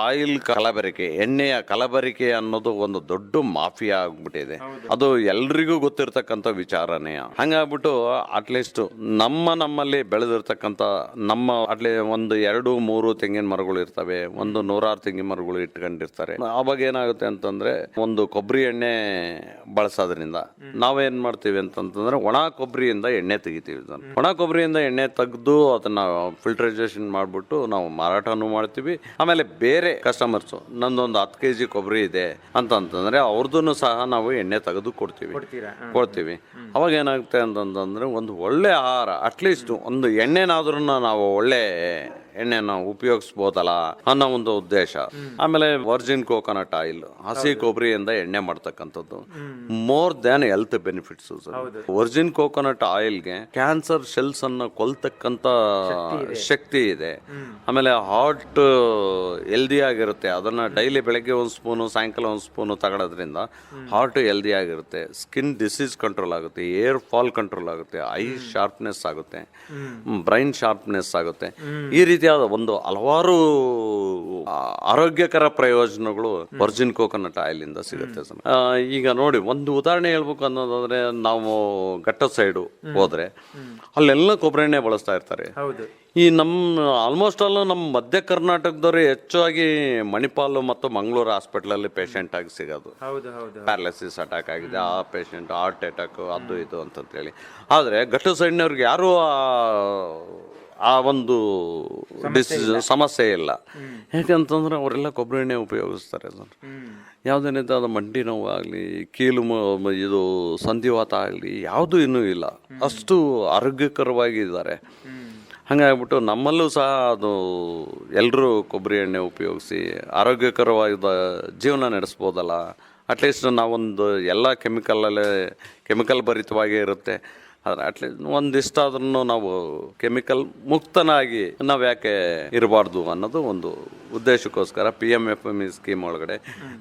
ಆಯಿಲ್ ಕಲಬೆರಕೆ ಎಣ್ಣೆಯ ಕಲಬೆರಕೆ ಅನ್ನೋದು ಒಂದು ದೊಡ್ಡ ಮಾಫಿಯಾ ಆಗ್ಬಿಟ್ಟಿದೆ. ಅದು ಎಲ್ರಿಗೂ ಗೊತ್ತಿರ್ತಕ್ಕಂಥ ವಿಚಾರನೇ. ಹಂಗಾಗ್ಬಿಟ್ಟು ಅಟ್ಲೀಸ್ಟ್ ನಮ್ಮ ನಮ್ಮಲ್ಲಿ ಬೆಳೆದಿರ್ತಕ್ಕಂಥ ನಮ್ಮ ಅಟ್ಲಿ ಒಂದು ಎರಡು ಮೂರು ತೆಂಗಿನ ಮರಗಳು ಇರ್ತವೆ. ಒಂದು ನೂರಾರು ತೆಂಗಿನ ಮರಗಳು ಇಟ್ಕೊಂಡಿರ್ತಾರೆ. ಅವಾಗ ಏನಾಗುತ್ತೆ ಅಂತಂದ್ರೆ ಒಂದು ಕೊಬ್ಬರಿ ಎಣ್ಣೆ ಬಳಸೋದ್ರಿಂದ ನಾವೇನ್ ಮಾಡ್ತೀವಿ ಅಂತಂತಂದ್ರೆ ಒಣ ಕೊಬ್ಬರಿಯಿಂದ ಎಣ್ಣೆ ತೆಗಿತೀವಿ. ಒಣ ಕೊಬ್ಬರಿಯಿಂದ ಎಣ್ಣೆ ತೆಗೆದು ಅದನ್ನ ಫಿಲ್ಟ್ರೈಸೇಷನ್ ಮಾಡ್ಬಿಟ್ಟು ನಾವು ಮಾರಾಟನೂ ಮಾಡ್ತೀವಿ. ಆಮೇಲೆ ಬೇರೆ ಕಸ್ಟಮರ್ಸ್ ನಂದೊಂದು ಹತ್ತು ಕೆ ಜಿ ಕೊಬ್ಬರಿ ಇದೆ ಅಂತಂತಂದ್ರೆ ಅವ್ರದ್ದು ಸಹ ನಾವು ಎಣ್ಣೆ ತೆಗೆದು ಕೊಡ್ತೀವಿ. ಕೊಡ್ತೀವಿ. ಅವಾಗ ಏನಾಗುತ್ತೆ ಅಂತಂದ್ರೆ ಒಂದು ಒಳ್ಳೆ ಆಹಾರ ಅಟ್ಲೀಸ್ಟ್ ಒಂದು ಎಣ್ಣೆನಾದ್ರೂ ನಾವು ಒಳ್ಳೆ ಎಣ್ಣೆನ ಉಪಯೋಗಿಸ್ಬೋದಲ್ಲ ಅನ್ನೋ ಒಂದು ಉದ್ದೇಶ. ಆಮೇಲೆ ವರ್ಜಿನ್ ಕೋಕೋನಟ್ ಆಯಿಲ್ ಹಸಿ ಕೊಬ್ಬರಿಯಿಂದ ಎಣ್ಣೆ ಮಾಡ್ತಕ್ಕಂಥದ್ದು. More than health benefits virgin coconut ಆಯಿಲ್ಗೆ cancer cells ಅನ್ನು ಕೊಲ್ತಕ್ಕಂತ ಶಕ್ತಿ ಇದೆ. ಆಮೇಲೆ ಹಾರ್ಟ್ ಹೆಲ್ದಿ ಆಗಿರುತ್ತೆ. ಅದನ್ನ ಡೈಲಿ ಬೆಳಗ್ಗೆ ಒಂದು ಸ್ಪೂನು ಸಾಯಂಕಾಲ ಒಂದು ಸ್ಪೂನು ತಗೊಳ್ಳೋದ್ರಿಂದ ಹಾರ್ಟ್ ಹೆಲ್ದಿ ಆಗಿರುತ್ತೆ. ಸ್ಕಿನ್ ಡಿಸೀಸ್ ಕಂಟ್ರೋಲ್ ಆಗುತ್ತೆ. ಏರ್ ಫಾಲ್ ಕಂಟ್ರೋಲ್ ಆಗುತ್ತೆ. ಐ ಶಾರ್ಪ್ನೆಸ್ ಆಗುತ್ತೆ. ಬ್ರೈನ್ ಶಾರ್ಪ್ನೆಸ್ ಆಗುತ್ತೆ. ಈ ರೀತಿ ರೀತಿಯಾದ ಒಂದು ಹಲವಾರು ಆರೋಗ್ಯಕರ ಪ್ರಯೋಜನಗಳು ವರ್ಜಿನ್ ಕೋಕೋನಟ್ ಆಯಿಲ್ ಇಂದ ಸಿಗುತ್ತೆ ಈಗ ನೋಡಿ ಒಂದು ಉದಾಹರಣೆ ಹೇಳ್ಬೇಕು ಅನ್ನೋದಾದ್ರೆ ನಾವು ಘಟ್ಟ ಸೈಡು ಹೋದ್ರೆ ಅಲ್ಲೆಲ್ಲ ಕೊಬ್ಬರಿ ಎಣ್ಣೆ ಬಳಸ್ತಾ ಇರ್ತಾರೆ. ಈ ನಮ್ಮ ಆಲ್ಮೋಸ್ಟ್ ಆಲ್ ನಮ್ಮ ಮಧ್ಯ ಕರ್ನಾಟಕದವರು ಹೆಚ್ಚಾಗಿ ಮಣಿಪಾಲ್ ಮತ್ತು ಮಂಗಳೂರು ಹಾಸ್ಪಿಟ್ಲಲ್ಲಿ ಪೇಷಂಟ್ ಆಗಿ ಸಿಗೋದು. ಪ್ಯಾರಲಿಸಿಸ್ ಅಟ್ಯಾಕ್ ಆಗಿದೆ ಆ ಪೇಷಂಟ್ ಹಾರ್ಟ್ ಅಟ್ಯಾಕ್ ಅದು ಇದು ಅಂತಂತೇಳಿ. ಆದರೆ ಘಟ್ಟ ಸೈಡ್ನವ್ರಿಗೆ ಯಾರೂ ಆ- ಒಂದು ಡಿಸ್ ಸಮಸ್ಯೆ ಇಲ್ಲ. ಯಾಕಂತಂದ್ರೆ ಅವರೆಲ್ಲ ಕೊಬ್ಬರಿ ಎಣ್ಣೆ ಉಪಯೋಗಿಸ್ತಾರೆ ಅದನ್ನು ಯಾವುದೇ ಅದು ಮಂಡಿ ನೋವು ಆಗಲಿ ಕೀಲು ಇದು ಸಂಧಿವಾತ ಆಗಲಿ ಯಾವುದೂ ಇನ್ನೂ ಇಲ್ಲ. ಅಷ್ಟು ಆರೋಗ್ಯಕರವಾಗಿದ್ದಾರೆ ಹಾಗಾಗ್ಬಿಟ್ಟು ನಮ್ಮಲ್ಲೂ ಸಹ ಅದು ಎಲ್ಲರೂ ಕೊಬ್ಬರಿ ಎಣ್ಣೆ ಉಪಯೋಗಿಸಿ ಆರೋಗ್ಯಕರವಾದ ಜೀವನ ನಡೆಸ್ಬೋದಲ್ಲ. ಅಟ್ಲೀಸ್ಟ್ ನಾವೊಂದು ಎಲ್ಲ ಕೆಮಿಕಲಲ್ಲೇ ಕೆಮಿಕಲ್ ಭರಿತವಾಗೇ ಇರುತ್ತೆ. ಆದರೆ ಅಟ್ಲೀಸ್ಟ್ ಒಂದಿಷ್ಟಾದ್ರೂ ನಾವು ಕೆಮಿಕಲ್ ಮುಕ್ತನಾಗಿ ನಾವು ಯಾಕೆ ಇರಬಾರ್ದು ಅನ್ನೋದು ಒಂದು ಉದ್ದೇಶಕ್ಕೋಸ್ಕರ P M F M E scheme ಒಳಗಡೆ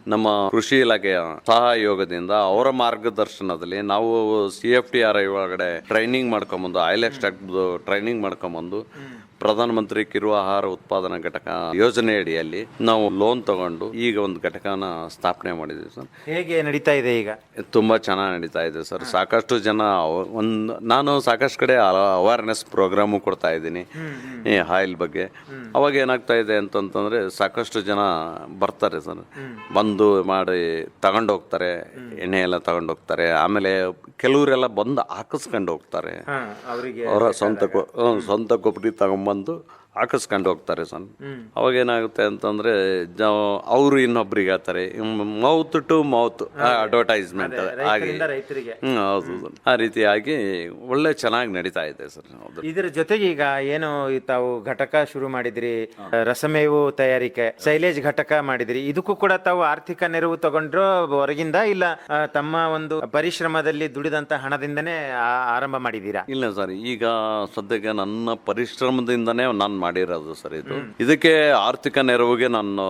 ನಮ್ಮ ಕೃಷಿ ಇಲಾಖೆಯ ಸಹಯೋಗದಿಂದ ಅವರ ಮಾರ್ಗದರ್ಶನದಲ್ಲಿ ನಾವು C F T R I ಒಳಗಡೆ ಟ್ರೈನಿಂಗ್ ಮಾಡ್ಕೊಂಬಂದು ಆಯಿಲ್ ಎಕ್ಸ್ಟ್ರಾಕ್ಟ್ ಟ್ರೈನಿಂಗ್ ಮಾಡ್ಕೊಂಬಂದು ಪ್ರಧಾನಮಂತ್ರಿ ಕಿರು ಆಹಾರ ಉತ್ಪಾದನಾ ಘಟಕ ಯೋಜನೆ ಅಡಿಯಲ್ಲಿ ನಾವು ಲೋನ್ ತಗೊಂಡು ಈಗ ಒಂದು ಘಟಕನ ಸ್ಥಾಪನೆ ಮಾಡಿದ್ದೀವಿ ಸರ್. ಹೇಗೆ ನಡೀತಾ ಇದೆ ಈಗ? ತುಂಬಾ ಚೆನ್ನಾಗಿ ನಡೀತಾ ಇದೆ ಸರ್. ಸಾಕಷ್ಟು ಜನ ಒಂದು ನಾನು ಸಾಕಷ್ಟು ಕಡೆ ಅವೇರ್ನೆಸ್ ಪ್ರೋಗ್ರಾಮ್ ಕೊಡ್ತಾ ಇದ್ದೀನಿ. ಈ ಆಯಿಲ್ ಬಗ್ಗೆ. ಅವಾಗ ಏನಾಗ್ತಾ ಇದೆ ಅಂತಂತಂದ್ರೆ ಸಾಕಷ್ಟು ಜನ ಬರ್ತಾರೆ ಸರ್. ಬಂದು ಮಾಡಿ ತಗೊಂಡೋಗ್ತಾರೆ ಎಣ್ಣೆ ಎಲ್ಲ ತಗೊಂಡೋಗ್ತಾರೆ ಆಮೇಲೆ ಕೆಲವರೆಲ್ಲ ಬಂದು ಹಾಕಿಸ್ಕೊಂಡು ಹೋಗ್ತಾರೆ. ಅವರ ಸ್ವಂತ ಸ್ವಂತ ಕೊಬ್ಬರಿ ತಗೊಂಬಂದು ಹಾಕಿಸ್ಕೊಂಡು ಹೋಗ್ತಾರೆ ಸರ್. ಅವಾಗ ಏನಾಗುತ್ತೆ ಅಂತಂದ್ರೆ ಅವರು ಇನ್ನೊಬ್ರಿಗೆ ಹೇಳ್ತಾರೆ ಮೌತ್ ಟು ಮೌತ್ ಅಡ್ವರ್ಟೈಸ್ಮೆಂಟ್ ಹಾಗೆ. ಹೌದು ಆ ರೀತಿಯಾಗಿ ಒಳ್ಳೆ ಚೆನ್ನಾಗಿ ನಡೀತಾ ಇದೆ ಸರ್ ಹೌದು ಇದರ ಜೊತೆಗೆ ಈಗ ಏನು ತಾವು ಘಟಕ ಶುರು ಮಾಡಿದ್ರಿ ರಸಮೇವು ತಯಾರಿಕೆ ಸೈಲೇಜ್ ಘಟಕ ಮಾಡಿದ್ರಿ ಇದಕ್ಕೂ ಕೂಡ ತಾವು ಆರ್ಥಿಕ ನೆರವು ತಗೊಂಡ್ರು ಹೊರಗಿಂದ ಇಲ್ಲ ತಮ್ಮ ಒಂದು ಪರಿಶ್ರಮದಲ್ಲಿ ದುಡಿದಂತ ಹಣದಿಂದನೇ ಆ- ಆರಂಭ ಮಾಡಿದೀರಾ ಇಲ್ಲ ಸರ್ ಈಗ ಸದ್ಯಕ್ಕೆ ನನ್ನ ಪರಿಶ್ರಮದಿಂದನೇ ನಾನು ಮಾಡಿರೋದು ಸರ್ ಇದು. ಇದಕ್ಕೆ ಆರ್ಥಿಕ ನೆರವಿಗೆ ನಾನು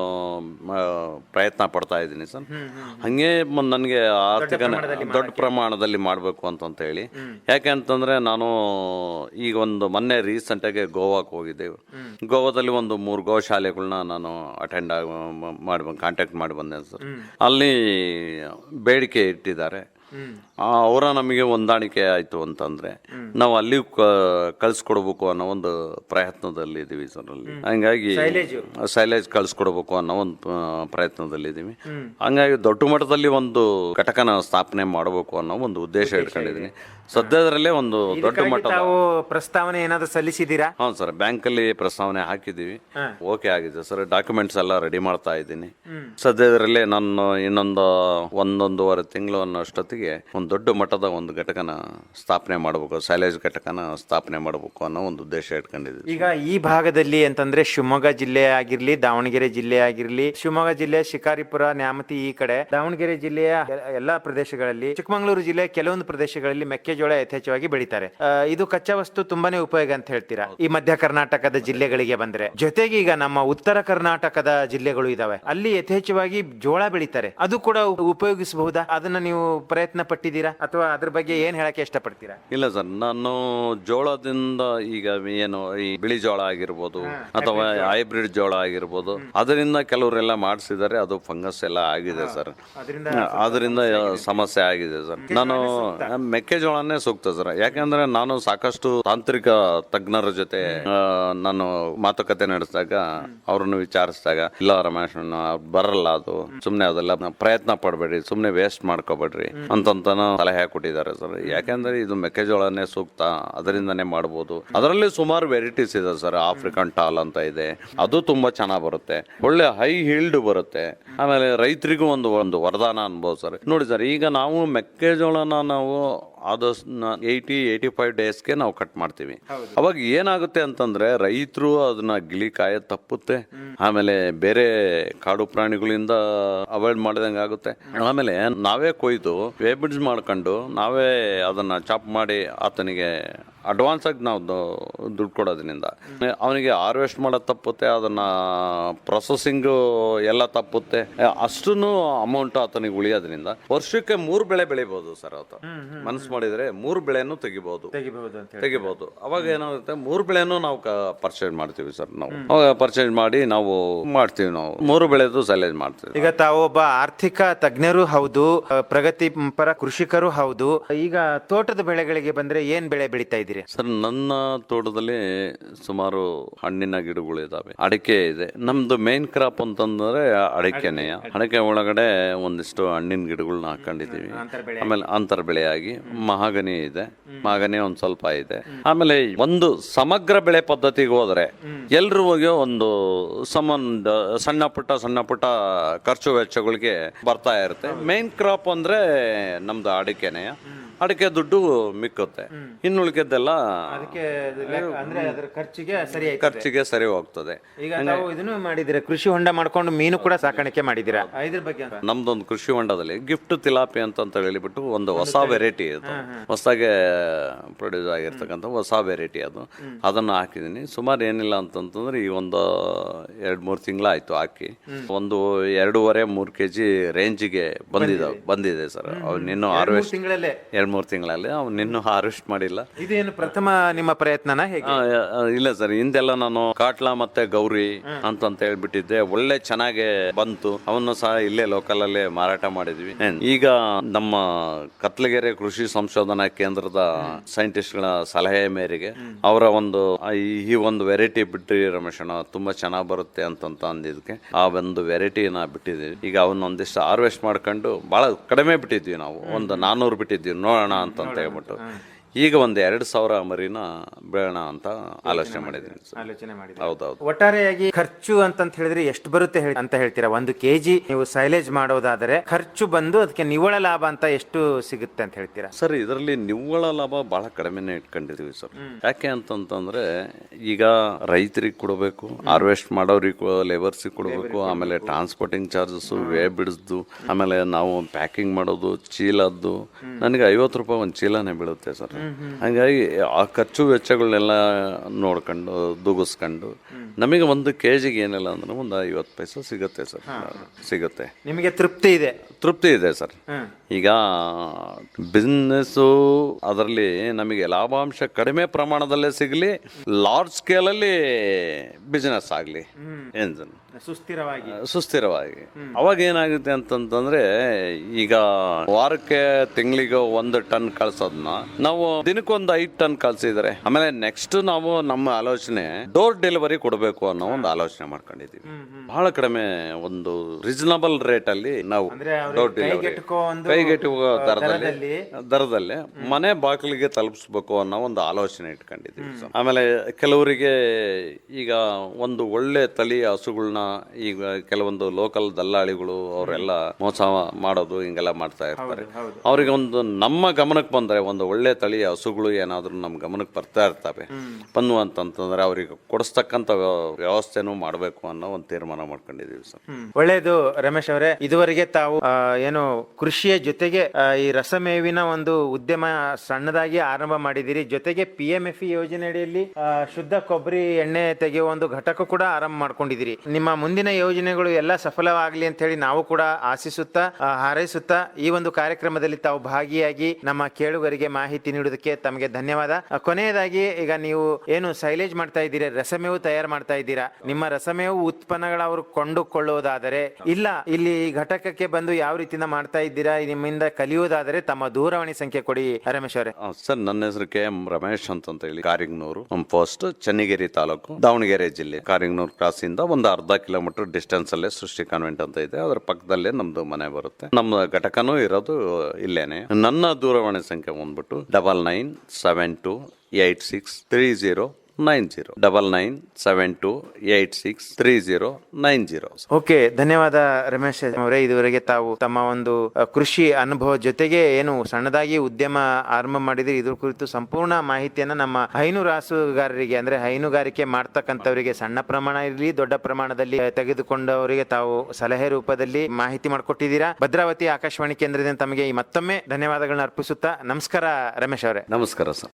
ಪ್ರಯತ್ನ ಪಡ್ತಾ ಇದ್ದೀನಿ ಸರ್. ಹಂಗೆ ನನಗೆ ಆರ್ಥಿಕ ದೊಡ್ಡ ಪ್ರಮಾಣದಲ್ಲಿ ಮಾಡಬೇಕು ಅಂತಂತ ಹೇಳಿ. ಯಾಕೆ ಅಂತಂದ್ರೆ ನಾನು ಈಗ ಒಂದು ಮೊನ್ನೆ ರೀಸೆಂಟಾಗಿ ಗೋವಾಕ್ಕೆ ಹೋಗಿದ್ದೆವು ಗೋವಾದಲ್ಲಿ ಒಂದು ಮೂರು ಗೋಶಾಲೆಗಳನ್ನ ನಾನು ಅಟೆಂಡ್ ಆಗಿ ಮಾಡಿ ಕಾಂಟ್ಯಾಕ್ಟ್ ಮಾಡಿ ಬಂದೆ ಸರ್. ಅಲ್ಲಿ ಬೇಡಿಕೆ ಇಟ್ಟಿದ್ದಾರೆ. ಅವರ ನಮಗೆ ಹೊಂದಾಣಿಕೆ ಆಯಿತು ಅಂತಂದ್ರೆ ನಾವು ಅಲ್ಲಿ ಕಳಿಸ್ಕೊಡ್ಬೇಕು ಅನ್ನೋ ಒಂದು ಪ್ರಯತ್ನದಲ್ಲಿ ಇದ್ದೀವಿ ಸರ್ ಅಲ್ಲಿ. ಹಂಗಾಗಿ ಸೈಲೇಜ್ ಕಳಿಸ್ಕೊಡ್ಬೇಕು ಅನ್ನೋ ಒಂದು ಆ, ಪ್ರಯತ್ನದಲ್ಲಿ ಇದ್ದೀವಿ ಹಂಗಾಗಿ ದೊಡ್ಡ ಮಟ್ಟದಲ್ಲಿ ಒಂದು ಘಟಕನ ಸ್ಥಾಪನೆ ಮಾಡಬೇಕು ಅನ್ನೋ ಒಂದು ಉದ್ದೇಶ ಇಟ್ಕೊಂಡಿದ್ದೀನಿ ಸದ್ಯದರಲ್ಲೇ ಒಂದು ದೊಡ್ಡ ಮಟ್ಟ ತಾವು ಪ್ರಸ್ತಾವನೆ ಏನಾದ್ರು ಸಲ್ಲಿಸಿದ್ದೀರಾ? ಹೌದು ಸರ್ ಬ್ಯಾಂಕಲ್ಲಿ ಪ್ರಸ್ತಾವನೆ ಹಾಕಿದ್ದೀವಿ. ಓಕೆ ಆಗಿದೆ ಸರ್ ಡಾಕ್ಯುಮೆಂಟ್ಸ್ ಎಲ್ಲ ರೆಡಿ ಮಾಡ್ತಾ ಇದ್ದೀನಿ. ಸದ್ಯದರಲ್ಲೇ ನಾನು ಇನ್ನೊಂದು ಒಂದೊಂದೂವರೆ ತಿಂಗಳು ಅನ್ನೋಷ್ಟೊತ್ತಿಗೆ ಒಂದು ದೊಡ್ಡ ಮಟ್ಟದ ಒಂದು ಘಟಕನ ಸ್ಥಾಪನೆ ಮಾಡಬೇಕು ಸೈಲೇಜ್ ಘಟಕನ ಸ್ಥಾಪನೆ ಮಾಡಬೇಕು ಅನ್ನೋ ಒಂದು ಉದ್ದೇಶ ಇಟ್ಕೊಂಡಿದ್ದೀವಿ ಈಗ ಈ ಭಾಗದಲ್ಲಿ ಅಂತಂದ್ರೆ ಶಿವಮೊಗ್ಗ ಜಿಲ್ಲೆ ಆಗಿರ್ಲಿ ದಾವಣಗೆರೆ ಜಿಲ್ಲೆ ಆಗಿರ್ಲಿ ಶಿವಮೊಗ್ಗ ಜಿಲ್ಲೆ ಶಿಕಾರಿಪುರ ನ್ಯಾಮತಿ ಈ ಕಡೆ ದಾವಣಗೆರೆ ಜಿಲ್ಲೆಯ ಎಲ್ಲಾ ಪ್ರದೇಶಗಳಲ್ಲಿ ಚಿಕ್ಕಮಗಳೂರು ಜಿಲ್ಲೆ ಕೆಲವೊಂದು ಪ್ರದೇಶಗಳಲ್ಲಿ ಮೆಕ್ಕೆಜೋಳ ಯಥೇಚ್ಛವಾಗಿ ಬೆಳೀತಾರೆ. ಇದು ಕಚ್ಚಾ ವಸ್ತು ತುಂಬಾನೇ ಉಪಯೋಗ ಅಂತ ಹೇಳ್ತೀರಾ? ಈ ಮಧ್ಯ ಕರ್ನಾಟಕದ ಜಿಲ್ಲೆಗಳಿಗೆ ಬಂದ್ರೆ. ಜೊತೆಗೆ ಈಗ ನಮ್ಮ ಉತ್ತರ ಕರ್ನಾಟಕದ ಜಿಲ್ಲೆಗಳು ಇದಾವೆ. ಅಲ್ಲಿ ಯಥೇಚ್ಛವಾಗಿ ಜೋಳ ಬೆಳೀತಾರೆ. ಅದು ಕೂಡ ಉಪ- ಉಪಯೋಗಿಸಬಹುದಾ? ಅದನ್ನ ನೀವು ಪ್ರಯತ್ನ ಪಟ್ಟಿದ್ದೀರಾ? ಅಥವಾ ಅದ್ರ ಬಗ್ಗೆ ಏನ್ ಹೇಳಕ್ಕೆ ಇಷ್ಟಪಡ್ತೀರಾ? ಇಲ್ಲ ಸರ್ ನಾನು ಜೋಳದಿಂದ ಈಗ ಏನು ಈ ಬಿಳಿ ಜೋಳ ಆಗಿರ್ಬೋದು ಅಥವಾ ಹೈಬ್ರಿಡ್ ಜೋಳ ಆಗಿರ್ಬೋದು. ಅದರಿಂದ ಕೆಲವರೆಲ್ಲ ಮಾಡಿಸಿದ್ದಾರೆ ಅದು ಫಂಗಸ್ ಎಲ್ಲ ಆಗಿದೆ ಸರ್. ಅದರಿಂದ ಸಮಸ್ಯೆ ಆಗಿದೆ. ಸರ್. ನಾನು ಮೆಕ್ಕೆಜೋಳನೇ ಸೂಕ್ತ ಸರ್. ಯಾಕಂದ್ರೆ ನಾನು ಸಾಕಷ್ಟು ತಾಂತ್ರಿಕ ತಜ್ಞರ ಜೊತೆ ನಾನು ಮಾತುಕತೆ ನಡೆಸಿದಾಗ, ಅವ್ರನ್ನು ವಿಚಾರಿಸಿದಾಗ, ಇಲ್ಲ ರಮೇಶ್ ಬರಲ್ಲ ಅದು, ಸುಮ್ನೆ ಅದೆಲ್ಲ ಪ್ರಯತ್ನ ಪಡಬೇಡಿ ಸುಮ್ನೆ ವೇಸ್ಟ್ ಮಾಡ್ಕೋಬೇಡ್ರಿ ಅಂತಂತನ ಸಲಹೆ ಕೊಟ್ಟಿದ್ದಾರೆ ಸರ್. ಯಾಕೆಂದ್ರೆ ಇದು ಮೆಕ್ಕೆಜೋಳನೇ ಸೂಕ್ತ, ಅದರಿಂದನೇ ಮಾಡಬಹುದು ಅದರಲ್ಲಿ ಸುಮಾರು ವೆರೈಟೀಸ್ ಇದೆ ಸರ್, ಆಫ್ರಿಕನ್ ಟಾಲ್ ಅಂತ ಇದೆ. ಅದು ತುಂಬಾ ಚೆನ್ನಾಗಿ ಬರುತ್ತೆ. ಒಳ್ಳೆ ಹೈ ಹೀಲ್ಡ್ ಬರುತ್ತೆ. ಆಮೇಲೆ ರೈತರಿಗೂ ಒಂದು ಒಂದು ವರದಾನ ಅನ್ಬೋದು ಸರ್. ನೋಡಿ ಸರ್, ಈಗ ನಾವು ಮೆಕ್ಕೆಜೋಳನ ನಾವು ಆದಷ್ಟು ಏಯ್ಟಿ ಏಯ್ಟಿ ಫೈವ್ ಡೇಸ್ಗೆ ನಾವು ಕಟ್ ಮಾಡ್ತೀವಿ. ಅವಾಗ ಏನಾಗುತ್ತೆ ಅಂತಂದ್ರೆ ರೈತರು ಅದನ್ನ ಗಿಳಿ ಕಾಯ ತಪ್ಪುತ್ತೆ. ಆಮೇಲೆ ಬೇರೆ ಕಾಡು ಪ್ರಾಣಿಗಳಿಂದ ಅವಾಯ್ಡ್ ಮಾಡಿದಂಗೆ ಆಗುತ್ತೆ. ಆಮೇಲೆ ನಾವೇ ಕೊಯ್ದು ವೇಬಿಡ್ಸ್ ಮಾಡ್ಕೊಂಡು ನಾವೇ ಅದನ್ನ ಚಾಪ್ ಮಾಡಿ ಆತನಿಗೆ ಅಡ್ವಾನ್ಸ್ ಆಗಿ ನಾವು ದುಡ್ಡು ಕೊಡೋದ್ರಿಂದ. ಅವನಿಗೆ ಹಾರ್ವೆಸ್ಟ್ ಮಾಡೋದು ತಪ್ಪುತ್ತೆ ಅದನ್ನ ಪ್ರೊಸೆಸಿಂಗ್ ಎಲ್ಲ ತಪ್ಪುತ್ತೆ. ಅಷ್ಟು ಅಮೌಂಟ್ ಆತನಿಗೆ ಉಳಿಯೋದ್ರಿಂದ ವರ್ಷಕ್ಕೆ ಮೂರು ಬೆಳೆ ಬೆಳಿಬೋದು ಸರ್ ಆತ. ಮನಸ್ಸು ಮಾಡಿದರೆ ಮೂರು ಬೆಳೆನೂ ತೆಗಿಬೋದು. ತೆಗಿಬೋದು ಅವಾಗ ಏನಾಗುತ್ತೆ ಮೂರು ಬೆಳೆನೂ ನಾವು ಪರ್ಚೇಸ್ ಮಾಡ್ತೀವಿ ಸರ್ ನಾವು. ಅವಾಗ ಪರ್ಚೇಸ್ ಮಾಡಿ ನಾವು ಮಾಡ್ತೀವಿ ನಾವು. ಮೂರು ಬೆಳೆದು ಸೈಲೇಜ್ ಮಾಡ್ತೀವಿ ಈಗ ತಾವು ಒಬ್ಬ ಆರ್ಥಿಕ ತಜ್ಞರು ಹೌದು ಪ್ರಗತಿ ಪರ ಕೃಷಿಕರು ಹೌದು. ಈಗ ತೋಟದ ಬೆಳೆಗಳಿಗೆ ಬಂದ್ರೆ ಏನ್ ಬೆಳೆ ಬೆಳಿತಾ ಇದ್ದೀರಿ? ಸರ್ ನನ್ನ ತೋಟದಲ್ಲಿ ಸುಮಾರು ಹಣ್ಣಿನ ಗಿಡಗಳು ಇದಾವೆ. ಅಡಿಕೆ ಇದೆ. ನಮ್ದು ಮೇನ್ ಕ್ರಾಪ್ ಅಂತಂದ್ರೆ ಅಡಿಕೆನೆಯ ಅಡಿಕೆ ಒಳಗಡೆ ಒಂದಿಷ್ಟು ಹಣ್ಣಿನ ಗಿಡಗಳನ್ನ ಹಾಕೊಂಡಿದೀವಿ. ಆಮೇಲೆ ಅಂತರ ಬೆಳೆಯಾಗಿ ಮಹಾಗನಿ ಇದೆ. ಮಹಾಗನಿ ಒಂದ್ ಸ್ವಲ್ಪ ಇದೆ. ಆಮೇಲೆ ಒಂದು ಸಮಗ್ರ ಬೆಳೆ ಪದ್ಧತಿಗೆ ಹೋದ್ರೆ ಎಲ್ರಿಗೂ ಒಂದು ಸಂಬಂಧ ಸಣ್ಣ ಪುಟ್ಟ ಸಣ್ಣ ಪುಟ್ಟ ಖರ್ಚು ವೆಚ್ಚಗಳಿಗೆ ಬರ್ತಾ ಇರುತ್ತೆ. ಮೇನ್ ಕ್ರಾಪ್ ಅಂದ್ರೆ ನಮ್ದು ಅಡಿಕೆನೆಯ ಅಡಿಕೆ ದುಡ್ಡು ಮಿಕ್ಕುತ್ತೆ. ಇನ್ನು ಉಳಿಕೆದ್ದೆಲ್ಲ ಅದಕ್ಕೆ ಅಂದ್ರೆ ಅದ್ರ ಖರ್ಚಿಗೆ ಸರಿ ಖರ್ಚಿಗೆ ಸರಿ ಹೋಗ್ತದೆ. ಈಗ ತಾವು ಇದನ್ನು ಮಾಡಿದಿರ ಕೃಷಿ ಹೊಂಡ ಮಾಡ್ಕೊಂಡು ಮೀನು ಕೂಡ ಸಾಕಾಣಿಕೆ ಮಾಡಿದಿರ ಇದ್ರ ಬಗ್ಗೆ ನಮ್ದೊಂದು ಕೃಷಿ ಹೊಂಡದಲ್ಲಿ ಗಿಫ್ಟ್ ತಿಲಾಪಿ ಅಂತ ಹೇಳಿಬಿಟ್ಟು ಒಂದು ಹೊಸ ವೆರೈಟಿ ಅದು. ಹೊಸದಾಗೆ ಪ್ರೊಡ್ಯೂಸ್ ಆಗಿರ್ತಕ್ಕಂಥ ಹೊಸ ವೆರೈಟಿ ಅದು. ಅದನ್ನ ಹಾಕಿದೀನಿ ಸುಮಾರು ಏನಿಲ್ಲ ಅಂತಂತಂದ್ರೆ ಈ ಒಂದು ಎರಡ್ ಮೂರು ತಿಂಗಳಾಯ್ತು ಹಾಕಿ. ಒಂದು ಎರಡೂವರೆ ಮೂರು ಕೆ ಜಿ ರೇಂಜಿಗೆ ಬಂದಿದ್ದಾವೆ. ಬಂದಿದೆ. ಸರ್. ಅವ್ನು ಇನ್ನೂ ಮೂರ್ ಹಾರ್ವೆಸ್ಟ್ ತಿಂಗಳಲ್ಲೇ. ಎರಡು ಮೂರು ತಿಂಗಳಲ್ಲಿ ಅವ್ನು ಇನ್ನೂ ಹಾರ್ವೆಸ್ಟ್ ಮಾಡಿಲ್ಲ. ಇದೇನು ಪ್ರಥಮ ನಿಮ್ಮ ಪ್ರಯತ್ನನ ಹೇಗೆ? ಆ, ಆ, ಇಲ್ಲ ಸರ್ ಹಿಂದೆಲ್ಲ ನಾನು ಕಾಟ್ಲಾ ಮತ್ತೆ ಗೌರಿ ಅಂತ ಅಂತ ಹೇಳ್ಬಿಟ್ಟಿದ್ದೆ. ಒಳ್ಳೆ ಚೆನ್ನಾಗೆ ಬಂತು. ಅವನ್ನು ಸಹ ಇಲ್ಲೇ ಲೋಕಲ್ ಅಲ್ಲೇ ಮಾರಾಟ ಮಾಡಿದ್ವಿ. And ಈಗ ನಮ್ಮ ಕತ್ಲಗೆರೆ ಕೃಷಿ ಸಂಶೋಧನಾ ಕೇಂದ್ರದ ಸೈಂಟಿಸ್ಟ್ಗಳ ಸಲಹೆ ಮೇರೆಗೆ ಅವರ ಒಂದು ಆ, ಈ- ಈ ಒಂದು ವೆರೈಟಿ ಬಿಟ್ರಿ ರಮೇಶಣ್ಣ ತುಂಬಾ ಚೆನ್ನಾಗಿ ಬರುತ್ತೆ ಅಂತಂತ ಅಂದಿದ್ಕೆ ಆ ಒಂದು ವೆರೈಟಿನ ಬಿಟ್ಟಿದ್ದೀವಿ. ಈಗ ಅವನ್ನ ಒಂದಿಷ್ಟು ಹಾರ್ವೆಸ್ಟ್ ಮಾಡ್ಕೊಂಡು ಬಹಳ ಕಡಿಮೆ ಬಿಟ್ಟಿದ್ವಿ ನಾವು. ಒಂದು ನಾನ್ನೂರು ಬಿಟ್ಟಿದ್ವಿ ನೋಡೋಣ ಅಂತಂತ ಹೇಳ್ಬಿಟ್ಟು. ಈಗ ಒಂದು ಎರಡು ಸಾವಿರ ಮರಿನ ಬೇಡ ಅಂತ ಆಲೋಚನೆ ಮಾಡಿದ್ರಿ ಸರ್. ಆಲೋಚನೆ ಮಾಡಿದ್ರಿ ಹೌದೌದು. ಒಟ್ಟಾರೆಯಾಗಿ ಖರ್ಚು ಅಂತ ಹೇಳಿದ್ರೆ ಎಷ್ಟು ಬರುತ್ತೆ ಹೇಳಿ ಅಂತ ಹೇಳ್ತೀರಾ? ಒಂದು ಕೆಜಿ ನೀವು ಸೈಲೇಜ್ ಮಾಡೋದಾದರೆ ಖರ್ಚು ಬಂದು ಅದಕ್ಕೆ ನಿವ್ವಳ ಲಾಭ ಅಂತ ಎಷ್ಟು ಸಿಗುತ್ತೆ ಅಂತ ಹೇಳ್ತೀರಾ? ಸರ್ ಇದರಲ್ಲಿ ನಿವ್ವಳ ಲಾಭ ಬಹಳ ಕಡಿಮೆನೆ ಇಟ್ಕೊಂಡಿದೀವಿ ಸರ್. ಯಾಕೆ ಅಂತಂತಂದ್ರೆ ಈಗ ರೈತರಿಗೆ ಕೊಡಬೇಕು ಹಾರ್ವೆಸ್ಟ್ ಮಾಡೋರಿಗೆ ಲೇಬರ್ಸಿಗೆ ಕೊಡಬೇಕು ಆಮೇಲೆ ಟ್ರಾನ್ಸ್ಪೋರ್ಟಿಂಗ್ ಚಾರ್ಜಸ್ ವೇ ಬಿಡಿಸ್ದು ಆಮೇಲೆ ನಾವು ಪ್ಯಾಕಿಂಗ್ ಮಾಡೋದು ಚೀಲದ್ದು. ನನಗೆ ಐವತ್ತು ರೂಪಾಯಿ ಒಂದು ಚೀಲನೇ ಬೀಳುತ್ತೆ ಸರ್. ಹಂಗಾಗಿ ಆ ಖರ್ಚು ವೆಚ್ಚಗಳನ್ನೆಲ್ಲ ನೋಡ್ಕೊಂಡು ದುಗಿಸ್ಕೊಂಡು ನಮಗೆ ಒಂದು ಕೆ ಜಿಗೆ ಏನಿಲ್ಲ ಅಂದ್ರೆ ಒಂದು ಐವತ್ತು ಪೈಸೆ ಸಿಗುತ್ತೆ ಸರ್. ಸಿಗುತ್ತೆ. ನಿಮಗೆ ತೃಪ್ತಿ ಇದೆ? ತೃಪ್ತಿ ಇದೆ ಸರ್. ಈಗ ಬಿಸ್ನೆಸ್ಸು ಅದರಲ್ಲಿ ನಮಗೆ ಲಾಭಾಂಶ ಕಡಿಮೆ ಪ್ರಮಾಣದಲ್ಲೇ ಸಿಗಲಿ ಲಾರ್ಜ್ ಸ್ಕೇಲಲ್ಲಿ ಬಿಸ್ನೆಸ್ ಆಗಲಿ. ಏನು ಸುಸ್ಥಿರವಾಗಿ. ಸುಸ್ಥಿರವಾಗಿ. ಅವಾಗ ಏನಾಗುತ್ತೆ ಅಂತಂತಂದ್ರೆ ಈಗ ವಾರಕ್ಕೆ ತಿಂಗಳಿಗೆ ಒಂದು ಟನ್ ಕಳ್ಸೋದನ್ನ ನಾವು ದಿನಕ್ಕೊಂದು ಐದು ಟನ್ ಕಳ್ಸಿದ್ರೆ ಆಮೇಲೆ ನೆಕ್ಸ್ಟ್ ನಾವು ನಮ್ಮ ಆಲೋಚನೆ ಡೋರ್ ಡೆಲಿವರಿ ಕೊಡಬೇಕು. ಅನ್ನೋ ಒಂದು ಆಲೋಚನೆ ಮಾಡ್ಕೊಂಡಿದೀವಿ. ಬಹಳ ಕಡಿಮೆ ಒಂದು ರೀಸನಬಲ್ ರೇಟ್ ಅಲ್ಲಿ ನಾವು ಡೌಟ್ ದರದಲ್ಲಿ. ದರದಲ್ಲಿ. ಮನೆ ಬಾಗಿಲಿಗೆ ತಲುಪಿಸ್ಬೇಕು ಅನ್ನೋ ಒಂದು ಆಲೋಚನೆ ಇಟ್ಕೊಂಡಿದ್ದೀವಿ ಆಮೇಲೆ ಕೆಲವರಿಗೆ ಈಗ ಒಂದು ಒಳ್ಳೆ ತಳಿ ಹಸುಗಳನ್ನ ಈಗ ಕೆಲವೊಂದು ಲೋಕಲ್ ದಲ್ಲಾಳಿಗಳು ಅವರೆಲ್ಲ ಮೋಸ ಮಾಡೋದು ಹಿಂಗೆಲ್ಲ ಮಾಡ್ತಾ ಇರ್ತಾರೆ. ಅವರಿಗೆ ಒಂದು ನಮ್ಮ ಗಮನಕ್ಕೆ ಬಂದ್ರೆ ಒಂದು ಒಳ್ಳೆ ತಳಿಯ ಹಸುಗಳು ಏನಾದರೂ ನಮ್ಮ ಗಮನಕ್ಕೆ ಬರ್ತಾ ಇರ್ತವೆ. ಬಂದು ಅಂತಂತಂದ್ರೆ ಅವರಿಗೆ ಕೊಡಿಸ್ತಕ್ಕಂಥ ವ್ಯವಸ್ಥೆನೂ ಮಾಡಬೇಕು ಅನ್ನೋ ಒಂದು ತೀರ್ಮಾನ ಮಾಡ್ಕೊಂಡಿದ್ದೀವಿ ಸರ್. ಒಳ್ಳೆಯದು ರಮೇಶ್ ಅವರೇ. ಇದುವರೆಗೆ ತಾವು ಏನು ಕೃಷಿಯ ಜೊತೆಗೆ ಈ ರಸಮೇವಿನ ಒಂದು ಉದ್ಯಮ ಸಣ್ಣದಾಗಿ ಆರಂಭ ಮಾಡಿದಿರಿ ಜೊತೆಗೆ ಪಿ ಎಂ ಎಫ್ ಯೋಜನೆ ಅಡಿಯಲ್ಲಿ ಆ, ಶುದ್ಧ ಕೊಬ್ಬರಿ ಎಣ್ಣೆ ತೆಗೆಯುವ ಒಂದು ಘಟಕ ಕೂಡ ಆರಂಭ ಮಾಡ್ಕೊಂಡಿದಿರಿ ನಿಮ್ಮ ಮುಂದಿನ ಯೋಜನೆಗಳು ಎಲ್ಲ ಸಫಲವಾಗಲಿ ಅಂತ ಹೇಳಿ ನಾವು ಕೂಡ ಆಶಿಸುತ್ತಾ ಹಾರೈಸುತ್ತಾ ಈ ಒಂದು ಕಾರ್ಯಕ್ರಮದಲ್ಲಿ ತಾವು ಭಾಗಿಯಾಗಿ ನಮ್ಮ ಕೇಳುಗರಿಗೆ ಮಾಹಿತಿ ನೀಡುವುದಕ್ಕೆ ತಮಗೆ ಧನ್ಯವಾದ. ಕೊನೆಯದಾಗಿ ಈಗ ನೀವು ಏನು ಸೈಲೇಜ್ ಮಾಡ್ತಾ ಇದ್ದೀರಿ ರಸಮೇವು ತಯಾರು ಮಾಡ್ತಾ ಇದ್ದೀರಾ? ನಿಮ್ಮ ರಸಮೇವು ಉತ್ಪನ್ನಗಳ ಅವರು ಕೊಂಡುಕೊಳ್ಳುವುದಾದರೆ ಇಲ್ಲ, ಇಲ್ಲಿ ಘಟಕಕ್ಕೆ ಬಂದು ಯಾವ ರೀತಿಯಿಂದ ಮಾಡ್ತಾ ಇದ್ದೀರಾ, ನಿಮ್ಮಿಂದ ಕಲಿಯುವುದಾದರೆ ತಮ್ಮ ದೂರವಾಣಿ ಸಂಖ್ಯೆ ಕೊಡಿ, ರಮೇಶ್ ಅವರೇ. ಸರ್, ನನ್ನ ಹೆಸರು ಕೆ ಎಂ ರಮೇಶ್ ಅಂತ ಹೇಳಿ ಕಾರಿಂಗ್ನೂರು. ಪೋಸ್ಟ್ ಚನ್ನಗಿರಿ ತಾಲೂಕು, ದಾವಣಗೆರೆ ಜಿಲ್ಲೆ. ಕಾರಿಂಗ್ನೂರು ಕ್ರಾಸ್ ಇಂದ ಒಂದು ಅರ್ಧ ಕಿಲೋಮೀಟರ್ ಡಿಸ್ಟೆನ್ಸ್ ಅಲ್ಲೇ ಸೃಷ್ಟಿ ಕಾನ್ವೆಂಟ್ ಅಂತ ಇದೆ. ಅದರ ಪಕ್ಕದಲ್ಲೇ ನಮ್ದು ಮನೆ ಬರುತ್ತೆ. ನಮ್ಮ ಘಟಕನೂ ಇರೋದು ಇಲ್ಲೇನೆ. ನನ್ನ ದೂರವಾಣಿ ಸಂಖ್ಯೆ ಬಂದ್ಬಿಟ್ಟು double nine seven two eight six three zero nine zero double nine seven two eight six three zero nine zero. Okay ಧನ್ಯವಾದ ರಮೇಶ್ ಅವರೇ. ಇದುವರೆಗೆ ತಾವು ತಮ್ಮ ಒಂದು ಕೃಷಿ ಅನುಭವ ಜೊತೆಗೆ ಏನು ಸಣ್ಣದಾಗಿ ಉದ್ಯಮ ಆರಂಭ ಮಾಡಿದ್ರೆ ಇದ್ರ ಕುರಿತು ಸಂಪೂರ್ಣ ಮಾಹಿತಿಯನ್ನ ನಮ್ಮ ಹೈನುರಾಸುಗಾರರಿಗೆ ಅಂದ್ರೆ ಹೈನುಗಾರಿಕೆ ಮಾಡ್ತಕ್ಕಂಥವರಿಗೆ ಸಣ್ಣ ಪ್ರಮಾಣ ಇರಲಿ ದೊಡ್ಡ ಪ್ರಮಾಣದಲ್ಲಿ ತೆಗೆದುಕೊಂಡವರಿಗೆ ತಾವು ಸಲಹೆ ರೂಪದಲ್ಲಿ ಮಾಹಿತಿ ಮಾಡಿಕೊಟ್ಟಿದ್ದೀರಾ. ಭದ್ರಾವತಿ ಆಕಾಶವಾಣಿ ಕೇಂದ್ರದಿಂದ ತಮಗೆ ಈ ಮತ್ತೊಮ್ಮೆ ಧನ್ಯವಾದಗಳನ್ನ ಅರ್ಪಿಸುತ್ತಾ ನಮಸ್ಕಾರ ರಮೇಶ್ ಅವರೇ. ನಮಸ್ಕಾರ ಸರ್.